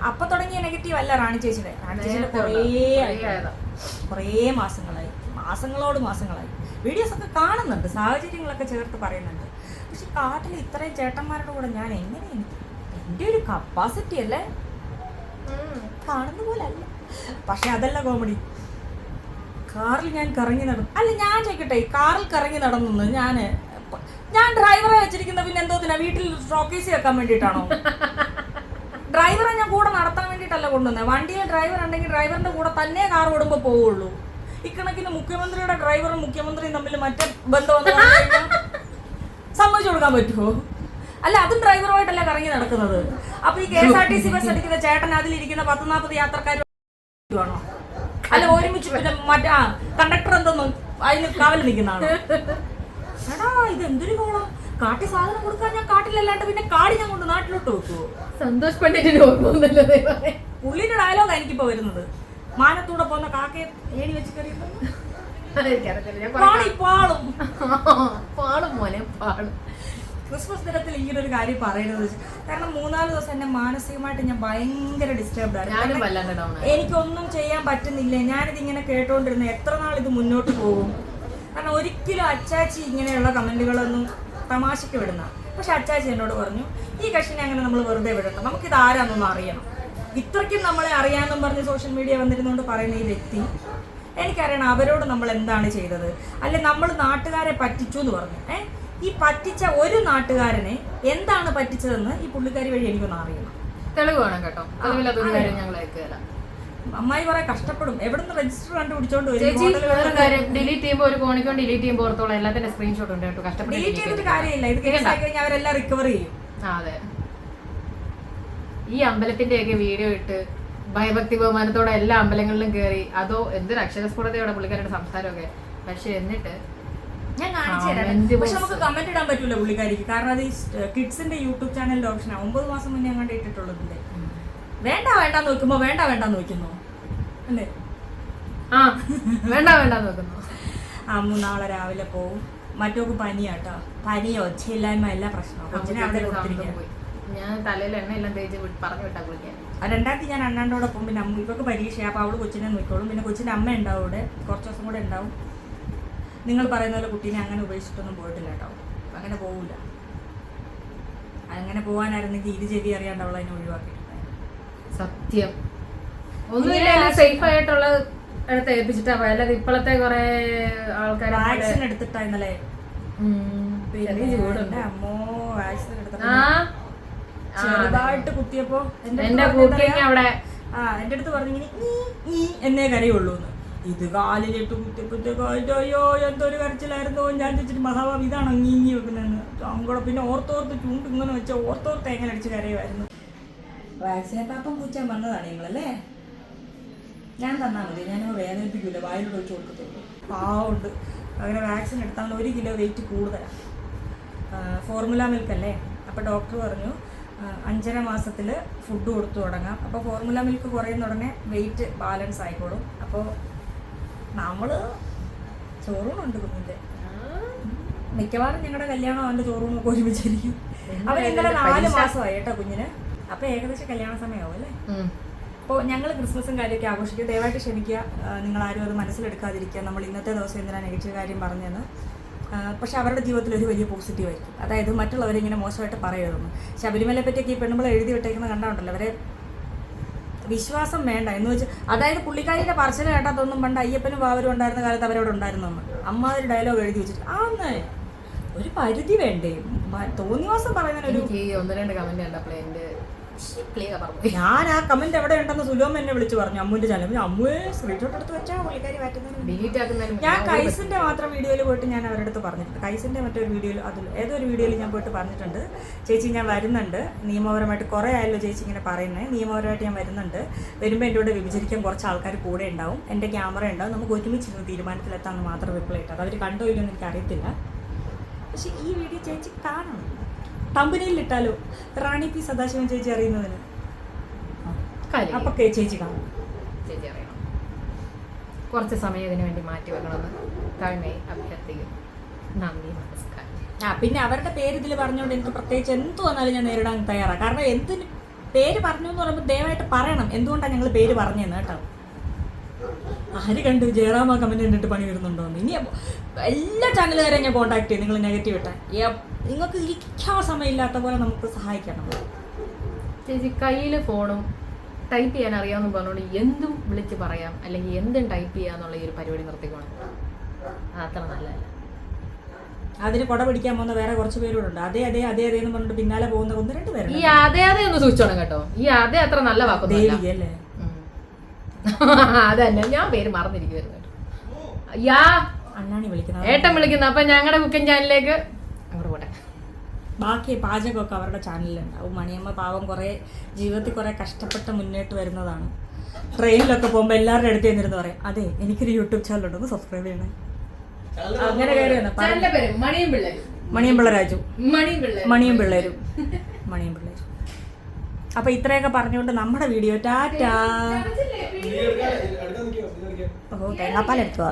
അപ്പൊ തുടങ്ങിയ നെഗറ്റീവ് അല്ല റാണി ചേച്ചിയുടെ. റാണി ചേച്ചിയുടെ കുറേ കുറേ മാസങ്ങളായി. മാസങ്ങളോട് മാസങ്ങളായി. വീഡിയോസ് ഒക്കെ കാണുന്നുണ്ട്. സാഹചര്യങ്ങളൊക്കെ ചേർത്ത് പറയുന്നുണ്ട്. പക്ഷെ കാട്ടിൽ ഇത്രയും ചേട്ടന്മാരുടെ കൂടെ ഞാൻ എങ്ങനെ എന്റെ എന്റെ ഒരു കപ്പാസിറ്റി അല്ലേ? കാണുന്ന പോലെ അല്ല പക്ഷെ അതല്ല കോമഡി കാറിൽ ഞാൻ കറങ്ങി നടന്നു അല്ല ഞാൻ ചോദിക്കട്ടെ കാറിൽ കറങ്ങി നടന്നു ഞാൻ ഞാൻ ഡ്രൈവറെ വെച്ചിരിക്കുന്ന പിന്നെ എന്തോത്തിനാ വീട്ടിൽ ഷോക്കേസ് വെക്കാൻ വേണ്ടിയിട്ടാണോ? ഡ്രൈവറെ ഞാൻ കൂടെ നടത്താൻ വേണ്ടിയിട്ടല്ല കൊണ്ടുവന്നത് വണ്ടിയിൽ ഡ്രൈവർ ഉണ്ടെങ്കിൽ ഡ്രൈവറിന്റെ കൂടെ തന്നെ കാർ ഓടുമ്പോൾ പോവുള്ളൂ. ഇക്കണക്കിന് മുഖ്യമന്ത്രിയുടെ ഡ്രൈവറും മുഖ്യമന്ത്രിയും തമ്മിൽ മറ്റേ കഴിഞ്ഞാൽ സമ്മതിച്ചു കൊടുക്കാൻ പറ്റുമോ അല്ല അതും ഡ്രൈവറുമായിട്ടല്ല കറങ്ങി നടക്കുന്നത്. അപ്പൊ ഈ K S R T C bus [laughs] അടിക്കുന്ന ചേട്ടൻ അതിലിരിക്കുന്ന പത്ത് നാൽപ്പത് യാത്രക്കാർ ആണോ അല്ല ഒരുമിച്ച് പിന്നെ മറ്റേ കണ്ടക്ടർ എന്തോന്നു? അതിന് കാവൽ നിൽക്കുന്നതാണ് എടാ ഇത് എന്തൊരു കോളം കാട്ടി സാധനം കൊടുക്കാൻ ഞാൻ കാട്ടിലല്ലാണ്ട് പിന്നെ കാടി ഞാൻ കൊണ്ട് നാട്ടിലോട്ട് വെക്കുവോ? സന്തോഷ് പണ്ഡിറ്റിന്റെ ഓർമ്മൊന്നുമില്ല ദൈവമേ. പുള്ളിന്റെ ഡയലോഗാ എനിക്കിപ്പോ വരുന്നത്. മാനത്തൂടെ പോന്ന കാക്കയെ ഏണി വെച്ച് പാളി പാളും. പാളും മോനെ പാളും. ക്രിസ്മസ് ദിനത്തിൽ ഇങ്ങനെ ഒരു കാര്യം പറയുന്നത് കാരണം മൂന്നാൽ ദിവസം എന്നെ മാനസികമായിട്ട് ഞാൻ ഭയങ്കര ഡിസ്റ്റർബ്ഡ് ആയിരുന്നു എനിക്കൊന്നും ചെയ്യാൻ പറ്റുന്നില്ല. ഞാനിത് ഇങ്ങനെ കേട്ടോണ്ടിരുന്ന എത്ര നാൾ ഇത് മുന്നോട്ട് പോകും? കാരണം ഒരിക്കലും അച്ചാച്ചി ഇങ്ങനെയുള്ള കമന്റുകളൊന്നും തമാശക്ക് വിടുന്ന. പക്ഷെ അച്ചാച്ചി എന്നോട് പറഞ്ഞു ഈ കക്ഷിനെ അങ്ങനെ നമ്മൾ വെറുതെ വിടണ്ട. നമുക്കിത് ആരാന്നൊന്നും അറിയണം. ഇത്രയ്ക്കും നമ്മളെ അറിയാമെന്നും പറഞ്ഞ് സോഷ്യൽ മീഡിയ വന്നിരുന്നുകൊണ്ട് പറയുന്ന ഈ വ്യക്തി എനിക്കറിയണം അവരോട് നമ്മൾ എന്താണ് ചെയ്തത്? അല്ലെ നമ്മൾ നാട്ടുകാരെ പറ്റിച്ചു എന്ന് പറഞ്ഞു. ഏ? ഈ പറ്റിച്ച ഒരു നാട്ടുകാരനെ എന്താണ് പറ്റിച്ചതെന്ന് ഈ പുള്ളിക്കാരി വഴി എനിക്കൊന്ന് അറിയണം. തെളിവ് വേണം കേട്ടോ. തെളിവില്ലാത്തൊരു കാര്യം ഞങ്ങൾ അയക്കുകയില്ല അമ്മായി കുറെ കഷ്ടപ്പെടും. എവിടുന്ന് രജിസ്റ്റർ കണ്ടുപിടിച്ചോണ്ട് വരും ചേച്ചി വേറെ കാര്യം. ഡിലീറ്റ് ചെയ്യുമ്പോൾ ഒരു ഫോണിക്കോ ഡിലീറ്റ് ചെയ്യുമ്പോൾ ഓർത്തോളം. എല്ലാത്തിന്റെ സ്ക്രീൻഷോട്ട് ഉണ്ട് കേട്ടോ. കഷ്ടപ്പെട്ട് ഡിലീറ്റ് ചെയ്തിട്ട് കാര്യമില്ല. ഇത് കഴിഞ്ഞാൽ അവരെല്ലാം റിക്കവർ ചെയ്യും. അതെ. ഈ അമ്പലത്തിന്റെയൊക്കെ വീഡിയോ ഇട്ട് ഭയഭക്തി ബഹുമാനത്തോടെ എല്ലാ അമ്പലങ്ങളിലും കയറി അതോ എന്തൊരു അക്ഷരസ്ഫുടതയോടെ പുള്ളിക്കാരുടെ സംസാരമൊക്കെ. പക്ഷെ എന്നിട്ട് ഞാൻ കാണിച്ചു തരാം. പക്ഷെ നമുക്ക് കമന്റ് ഇടാൻ പറ്റൂല പുള്ളിക്കാരിക്ക്. കാരണം അത് കിഡ്സിന്റെ യൂട്യൂബ് ചാനലിന്റെ ഓപ്ഷനാണ് ഒമ്പത് മാസം മുന്നേ അങ്ങോട്ട് ഇട്ടിട്ടുള്ളതിന്റെ. വേണ്ട വേണ്ട നോക്കുമ്പോ വേണ്ട വേണ്ട നോക്കുന്നു. അല്ലേ? ആ വേണ്ട വേണ്ട നോക്കുന്നു. അമ്മു നാളെ രാവിലെ പോവും. മറ്റോക്ക് പനിയാട്ടോ പനിയോ ഒച്ചയില്ലായ്മ എല്ലാ പ്രശ്നവും. കൊച്ചിനെ അവിടെ ഞാൻ തലയിൽ എണ്ണ എല്ലാം തേച്ച് പറഞ്ഞു വിട്ടാ കുളിക്കാൻ. രണ്ടാമത്തെ ഞാൻ അണ്ണാണ്ടോടൊപ്പം പിന്നെ അമ്മ ഇവർക്ക് പരീക്ഷയാണ് അപ്പോൾ അവൾ കൊച്ചിനെ നോക്കിക്കോളും. പിന്നെ കൊച്ചിന്റെ അമ്മ ഉണ്ടാവും അവിടെ. കുറച്ച് ദിവസം കൂടെ ഉണ്ടാവും. നിങ്ങൾ പറയുന്ന പോലെ കുട്ടീനെ അങ്ങനെ ഉപേക്ഷിച്ചിട്ടൊന്നും പോയിട്ടില്ല കേട്ടോ. അങ്ങനെ പോവില്ല അങ്ങനെ പോകാനായിരുന്നെങ്കിൽ ഇത് ചെവി അറിയാണ്ട് അവൾ അതിനെ ഒഴിവാക്കിയിട്ടുണ്ടായിരുന്നു. സത്യം. ഒന്നുമില്ല സേഫ് ആയിട്ടുള്ള അടുത്ത് ഏൽപ്പിച്ചിട്ടാ പോയത്. അല്ലാതെ ഇപ്പോഴത്തെ കുറെ ആൾക്കാർ വാക്സിൻ എടുത്തിട്ടാ ഇന്നലെ. അമ്മോ വാക്സിൻ ചെറുതായിട്ട് കുത്തിയപ്പോ എന്റെ അവിടെ. ആ എന്റെ അടുത്ത് പറഞ്ഞു ഇങ്ങനെ ഈ, ഈ എന്നേ കരയുള്ളൂ എന്ന് ഇത് കാലിലിട്ട് കുത്തിയപ്പോഴത്തേക്ക് അയ്യോ എന്തൊരു കരച്ചിലായിരുന്നു. ഞാൻ ചോദിച്ചിട്ട് മഹാബാബ് ഇതാണ് അങ്ങീങ്ങി വെക്കുന്നതെന്ന്. അങ്ങോട്ട് പിന്നെ ഓർത്തോർത്ത് ചൂണ്ട് ഇങ്ങനെ വെച്ച ഓർത്തോർത്ത് എങ്ങനെ അടിച്ച് കരയുമായിരുന്നു. വാക്സിനെ പാപ്പം പൂച്ചാൻ വന്നതാണ് നിങ്ങളല്ലേ? ഞാൻ തന്നാൽ മതി ഞാനിപ്പോൾ വേദനിപ്പിക്കൂല വായിലൂടെ വെച്ച് കൊടുക്കത്തുള്ളൂ. പാവുണ്ട് അങ്ങനെ വാക്സിൻ എടുത്താൽ ഒരു കിലോ വെയിറ്റ് കൂടുതലാണ് ഫോർമുല മിൽക്ക് അല്ലേ? അപ്പോൾ ഡോക്ടർ പറഞ്ഞു അഞ്ചര മാസത്തിൽ ഫുഡ് കൊടുത്തു തുടങ്ങാം. അപ്പോൾ ഫോർമുല മിൽക്ക് കുറയുന്ന ഉടനെ വെയിറ്റ് ബാലൻസ് ആയിക്കോളും. അപ്പോൾ നമ്മൾ ചോറൂണുണ്ട് കുഞ്ഞിന്റെ. മിക്കവാറും ഞങ്ങളുടെ കല്യാണം അവന്റെ ചോറൂണൊക്കെ ഒരുമിച്ചായിരിക്കും. അവൻ ഇന്നലെ നാല് മാസമായി കേട്ടോ കുഞ്ഞിന്. അപ്പൊ ഏകദേശം കല്യാണ സമയമാവും അല്ലേ? അപ്പോൾ ഞങ്ങൾ ക്രിസ്മസും കാര്യമൊക്കെ ആഘോഷിക്കുക ദയവായിട്ട് ക്ഷമിക്കുക. നിങ്ങൾ ആരും അത് മനസ്സിലെടുക്കാതിരിക്കുക. നമ്മൾ ഇന്നത്തെ ദിവസം എന്തിനാണ് നെഗറ്റീവ് കാര്യം പറഞ്ഞതെന്ന്. പക്ഷെ അവരുടെ ജീവിതത്തിൽ ഒരു വലിയ പോസിറ്റീവ് ആയിരിക്കും അതായത് മറ്റുള്ളവരെ ഇങ്ങനെ മോശമായിട്ട് പറയരുതെന്ന്. ശബരിമലയെ പറ്റിയൊക്കെ ഈ പെണ്ണുമ്പോൾ എഴുതി വിട്ടേക്കുന്ന കണ്ടാണ്ടല്ലോ അവരെ വിശ്വാസം വേണ്ട. എന്ന് വെച്ച് അതായത് പുള്ളിക്കാരിയുടെ പറച്ചിൽ കേട്ടാത്തൊന്നും പണ്ട് അയ്യപ്പനും വാവരും ഉണ്ടായിരുന്ന കാലത്ത് അവരോട് ഉണ്ടായിരുന്നു അമ്മ ഒരു ഡയലോഗ് എഴുതി വെച്ചിട്ട്. ആന്ന്. ഒരു പരിധി വേണ്ടേ? തോന്നിവാസം പറയുന്നതിനൊരു ഒന്ന് രണ്ട് കമന്റ് കണ്ടപ്പോൾ പറഞ്ഞു ഞാൻ ആ കമന്റ് എവിടെ ഉണ്ടെന്ന് സുലോമ എന്നെ വിളിച്ചു പറഞ്ഞു. അമ്മുവിന്റെ ചാനൽ അമ്മുവെ സ്ക്രീൻഷോട്ട് എടുത്ത് വെച്ചാൽ പുള്ളിക്കാരി ഞാൻ കൈസിന്റെ മാത്രം വീഡിയോയിൽ പോയിട്ട് ഞാൻ അവരുടെ അടുത്ത് പറഞ്ഞിട്ടുണ്ട്. കൈസിന്റെ മറ്റൊരു വീഡിയോയിൽ അതിൽ ഏതൊരു വീഡിയോയിൽ ഞാൻ പോയിട്ട് പറഞ്ഞിട്ടുണ്ട്. ചേച്ചി ഞാൻ വരുന്നുണ്ട്. നിയമപരമായിട്ട് കുറേ ആയല്ലോ ചേച്ചി ഇങ്ങനെ പറയുന്നത് നിയമപരമായിട്ട് ഞാൻ വരുന്നുണ്ട്. വരുമ്പോൾ എന്റെ കൂടെ വിഭജിക്കാൻ കുറച്ച് ആൾക്കാർ കൂടെ ഉണ്ടാവും. എന്റെ ക്യാമറ ഉണ്ടാവും. നമുക്ക് ഒരുമിച്ചിരുന്ന് തീരുമാനത്തിലെത്താമെന്ന് മാത്രം റിപ്ലൈ ഇട്ടത് അവർ കണ്ടോ ഇല്ലയോ എന്ന് എനിക്കറിയത്തില്ല. പക്ഷേ ഈ വീഡിയോ ചേച്ചി കാണണം. കമ്പനിയിൽ ഇട്ടാലോ റാണി പി സദാശിവൻ ചേച്ചി അറിയുന്നതിന്. അപ്പൊ ചേച്ചി കാണും. ചേച്ചി അറിയണം. കുറച്ച് സമയം ഇതിനു വേണ്ടി മാറ്റി വെക്കണമെന്ന് താഴ്മയായി അഭ്യർത്ഥിക്കും നന്ദി നമസ്കാരം. ആ പിന്നെ അവരുടെ പേര് ഇതിൽ പറഞ്ഞുകൊണ്ട് എനിക്ക് പ്രത്യേകിച്ച് എന്ത് വന്നാലും ഞാൻ നേരിടാൻ തയ്യാറാണ് കാരണം എന്തിന് പേര് പറഞ്ഞു എന്ന് പറയുമ്പോൾ ദയവായിട്ട് പറയണം. എന്തുകൊണ്ടാണ് ഞങ്ങൾ പേര് പറഞ്ഞതെന്ന് കേട്ടോ? ആര് കണ്ടു ജയറാമ കമന്റ് കണ്ടിട്ട് പണി വരുന്നുണ്ടോ ഇനി എല്ലാ ചാനലുകാരെയും ഞാൻ കോൺടാക്ട് ചെയ്യും. നിങ്ങൾ നെഗറ്റീവ് ഇട്ടാൽ നിങ്ങൾക്ക് ഇരിക്കാൻ സമയമില്ലാത്ത പോലെ നമുക്ക് സഹായിക്കണം. ചേച്ചി കയ്യിൽ ഫോണും ടൈപ്പ് ചെയ്യാൻ അറിയാമെന്ന് പറഞ്ഞുകൊണ്ട് എന്തും വിളിച്ച് പറയാം. അല്ലെങ്കിൽ എന്തും ടൈപ്പ് ചെയ്യാന്നുള്ള ഈ ഒരു പരിപാടി നിർത്തിക്കോണം അത് അത്ര നല്ലതല്ല. അതിന് കൊട പിടിക്കാൻ പോകുന്ന വേറെ കുറച്ച് പേരോട് ഉണ്ട് അതെ അതെ അതെ അതേ എന്ന് പറഞ്ഞിട്ട് പിന്നാലെ പോകുന്ന ഒന്ന് രണ്ട് ഈ പേരുണ്ട് അതെ അതെ ഒന്ന് സൂക്ഷിച്ചോണം കേട്ടോ. ഈ അതെ അത്ര നല്ല ദേവിക അല്ലേ. [laughs] അതല്ല ഞാൻ പേര് മറന്നിരിക്കുവായിരുന്നു കേട്ടോ. യാ അണ്ണാണി വിളിക്കുന്നത്. ഏട്ടൻ വിളിക്കുന്നു. അപ്പൊ ഞങ്ങളുടെ കുക്കിംഗ് ചാനലിലേക്ക് ബാക്കി പാചകമൊക്കെ അവരുടെ ചാനലിലുണ്ടാവും മണിയമ്മ പാവം കുറേ ജീവിതത്തിൽ കുറേ കഷ്ടപ്പെട്ട് മുന്നോട്ട് വരുന്നതാണ്. ട്രെയിനിലൊക്കെ പോകുമ്പോൾ എല്ലാവരുടെ അടുത്ത് ചെന്നിരുന്ന് പറയും അതെ എനിക്കൊരു യൂട്യൂബ് ചാനൽ ഉണ്ടെന്ന് സബ്സ്ക്രൈബ് ചെയ്യണേ. അങ്ങനെ കയറിയാണ് ചാനലിന്റെ പേര് മണിയും പിള്ളേരും മണിയം പിള്ള രാജു. മണിയും പിള്ളേരും മണിയും പിള്ളേരും അപ്പൊ ഇത്രയൊക്കെ പറഞ്ഞുകൊണ്ട് നമ്മുടെ വീഡിയോ ടാറ്റാ. ഓ തേങ്ങാപ്പാൽ എടുത്തുവാ